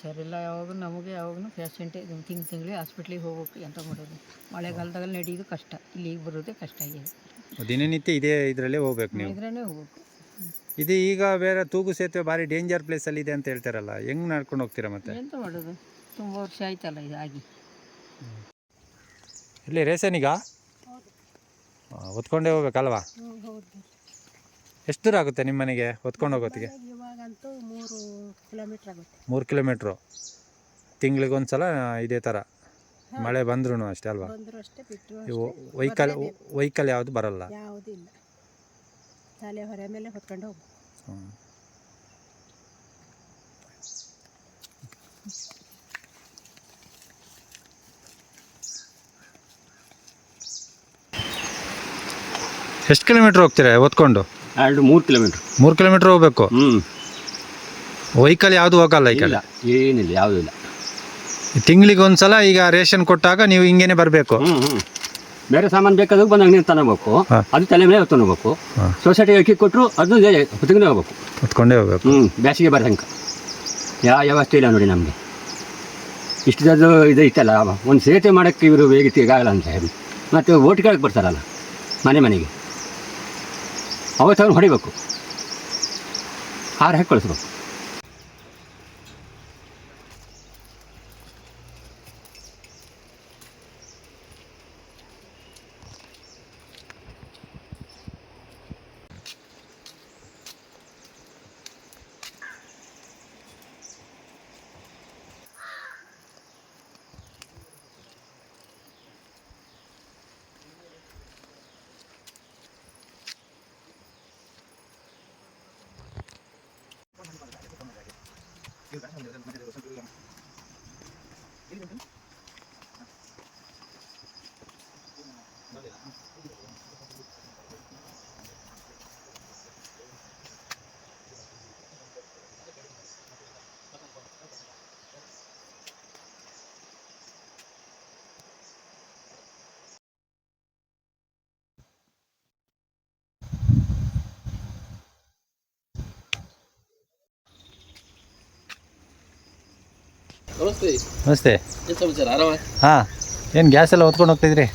Speaker 1: ಸರ್
Speaker 9: ಎಲ್ಲ ಯಾವಾಗ ನಮಗೆ ಯಾವಾಗೂ ಪೇಷಂಟೇ ತಿಂಗ್ ತಿಂಗಳಿಗೆ ಹಾಸ್ಪಿಟ್ಲಿಗೆ ಹೋಗ್ಬೇಕು ಎಂತ ಮಾಡೋದು. ಮಳೆಗಾಲದಲ್ಲಿ ನಡೆಯೋದು ಕಷ್ಟ. ಇಲ್ಲಿಗೆ ಬರೋದೇ ಕಷ್ಟ ಆಗಿದೆ.
Speaker 1: ದಿನನಿತ್ಯ ಇದೇ ಇದರಲ್ಲೇ ಹೋಗ್ಬೇಕು ನೀವು?
Speaker 9: ಇದರಲ್ಲೇ ಹೋಗ್ಬೇಕು.
Speaker 1: ಇದು ಈಗ ಬೇರೆ ತೂಗು ಸೇತುವೆ ಭಾರಿ ಡೇಂಜರ್ ಪ್ಲೇಸಲ್ಲಿ ಇದೆ ಅಂತ ಹೇಳ್ತಾರಲ್ಲ ಹೆಂಗ್ ನಡ್ಕೊಂಡು ಹೋಗ್ತೀರಾ ಮತ್ತೆ?
Speaker 9: ಎಂತ ಮಾಡೋದು? ತುಂಬ ವರ್ಷ ಆಯ್ತಲ್ಲ ಇದು ಆಗಿ.
Speaker 1: ಇಲ್ಲಿ ರೇಷನಿಗ ಹೊತ್ಕೊಂಡೇ ಹೋಗ್ಬೇಕಲ್ವಾ? ಎಷ್ಟು ದೂರ ಆಗುತ್ತೆ ನಿಮ್ಮ ಮನೆಗೆ ಹೊತ್ಕೊಂಡು ಹೋಗೋತ್ತಿಗೆ?
Speaker 9: ಇವಾಗಂತೂ ಮೂರು ಕಿಲೋಮೀಟ್ರ್ ಆಗುತ್ತೆ.
Speaker 1: ಮೂರು ಕಿಲೋಮೀಟ್ರು. ತಿಂಗಳಿಗೊಂದ್ಸಲ ಇದೇ ಥರ. ಮಳೆ ಬಂದ್ರೂ ಅಷ್ಟೇ ಅಲ್ವಾ ಇವು ವೆಹಿಕಲ್ ವೆಹಿಕಲ್ ಯಾವುದು ಬರಲ್ಲ.
Speaker 9: ಯಾವುದೂ ಇಲ್ಲ ತಲೆ ಹೊರೆ ಮೇಲೆ ಹೊತ್ಕೊಂಡು ಹೋಗ್ಬೇಕು
Speaker 1: ಎಷ್ಟು ಕಿಲೋಮೀಟ್ರ್ ಹೋಗ್ತೀರಾ ಹೊತ್ಕೊಂಡು?
Speaker 10: ಎರಡು ಮೂರು ಕಿಲೋಮೀಟ್ರ್.
Speaker 1: ಮೂರು ಕಿಲೋಮೀಟ್ರ್ ಹೋಗ್ಬೇಕು?
Speaker 10: ಹ್ಞೂ
Speaker 1: ವೆಹಿಕಲ್ ಯಾವುದು ಹೋಗಲ್ಲ ಈ ಕಡೆ?
Speaker 10: ಏನಿಲ್ಲ ಯಾವುದೂ ಇಲ್ಲ.
Speaker 1: ತಿಂಗಳಿಗೆ ಒಂದ್ಸಲ ಈಗ ರೇಷನ್ ಕೊಟ್ಟಾಗ ನೀವು ಹಿಂಗೇನೆ ಬರಬೇಕು.
Speaker 10: ಹ್ಞೂ ಹ್ಞೂ ಬೇರೆ ಸಾಮಾನು ಬೇಕಾದಾಗ ಬಂದಾಗ ನೀನು ತಗೋಬೇಕು.
Speaker 1: ಹಾ.
Speaker 10: ಅದು ತಲೆ ಮೇಲೆ ತಗೋಬೇಕು. ಸೊಸೈಟಿ
Speaker 1: ಹಾ.
Speaker 10: ಸೊಸೈಟಿಗೆ ಅಕ್ಕಿ ಕೊಟ್ಟರು ಅದು ಹೊತ್ತಿಗೆ ಹೋಗ್ಬೇಕು.
Speaker 1: ಹೊತ್ಕೊಂಡೇ ಹೋಗ್ಬೇಕು.
Speaker 10: ಹ್ಞೂ ಬೇಸಿಗೆ ಬರೋ ತನಕ. ಯಾವ ವ್ಯವಸ್ಥೆ ಇಲ್ಲ ನೋಡಿ ನಮಗೆ. ಇಷ್ಟದ್ದು ಇದು ಇತ್ತಲ್ಲ ಒಂದು ಸೇತುವೆ ಮಾಡೋಕ್ಕೆ ಇವರು ಬೇಗ ಆಗಲ್ಲ ಅಂತ ಹೇಳಿ. ಮತ್ತು ಓಟ್ ಕೇಳಕ್ಕೆ ಬರ್ತಾರಲ್ಲ ಮನೆ ಮನೆಗೆ. ಅವತ್ತು ಅವ್ರು ಹೊಡಿಬೇಕು. ಹಾರ ಹಾಕಿ ಕಳಿಸ್ಬೇಕು Ini kan
Speaker 1: ನಮಸ್ತೆ. ಹಾಂ ಏನು ಗ್ಯಾಸ್ ಎಲ್ಲ ಹೊತ್ಕೊಂಡು ಹೋಗ್ತಿದ್ರಿ?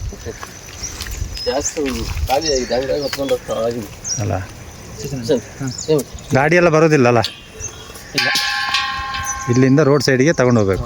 Speaker 1: ಅಲ್ಲ. ಗಾಡಿ ಎಲ್ಲ ಬರೋದಿಲ್ಲ ಅಲ್ಲ? ಇಲ್ಲಿಂದ ರೋಡ್ ಸೈಡಿಗೆ ತಗೊಂಡು ಹೋಗ್ಬೇಕು.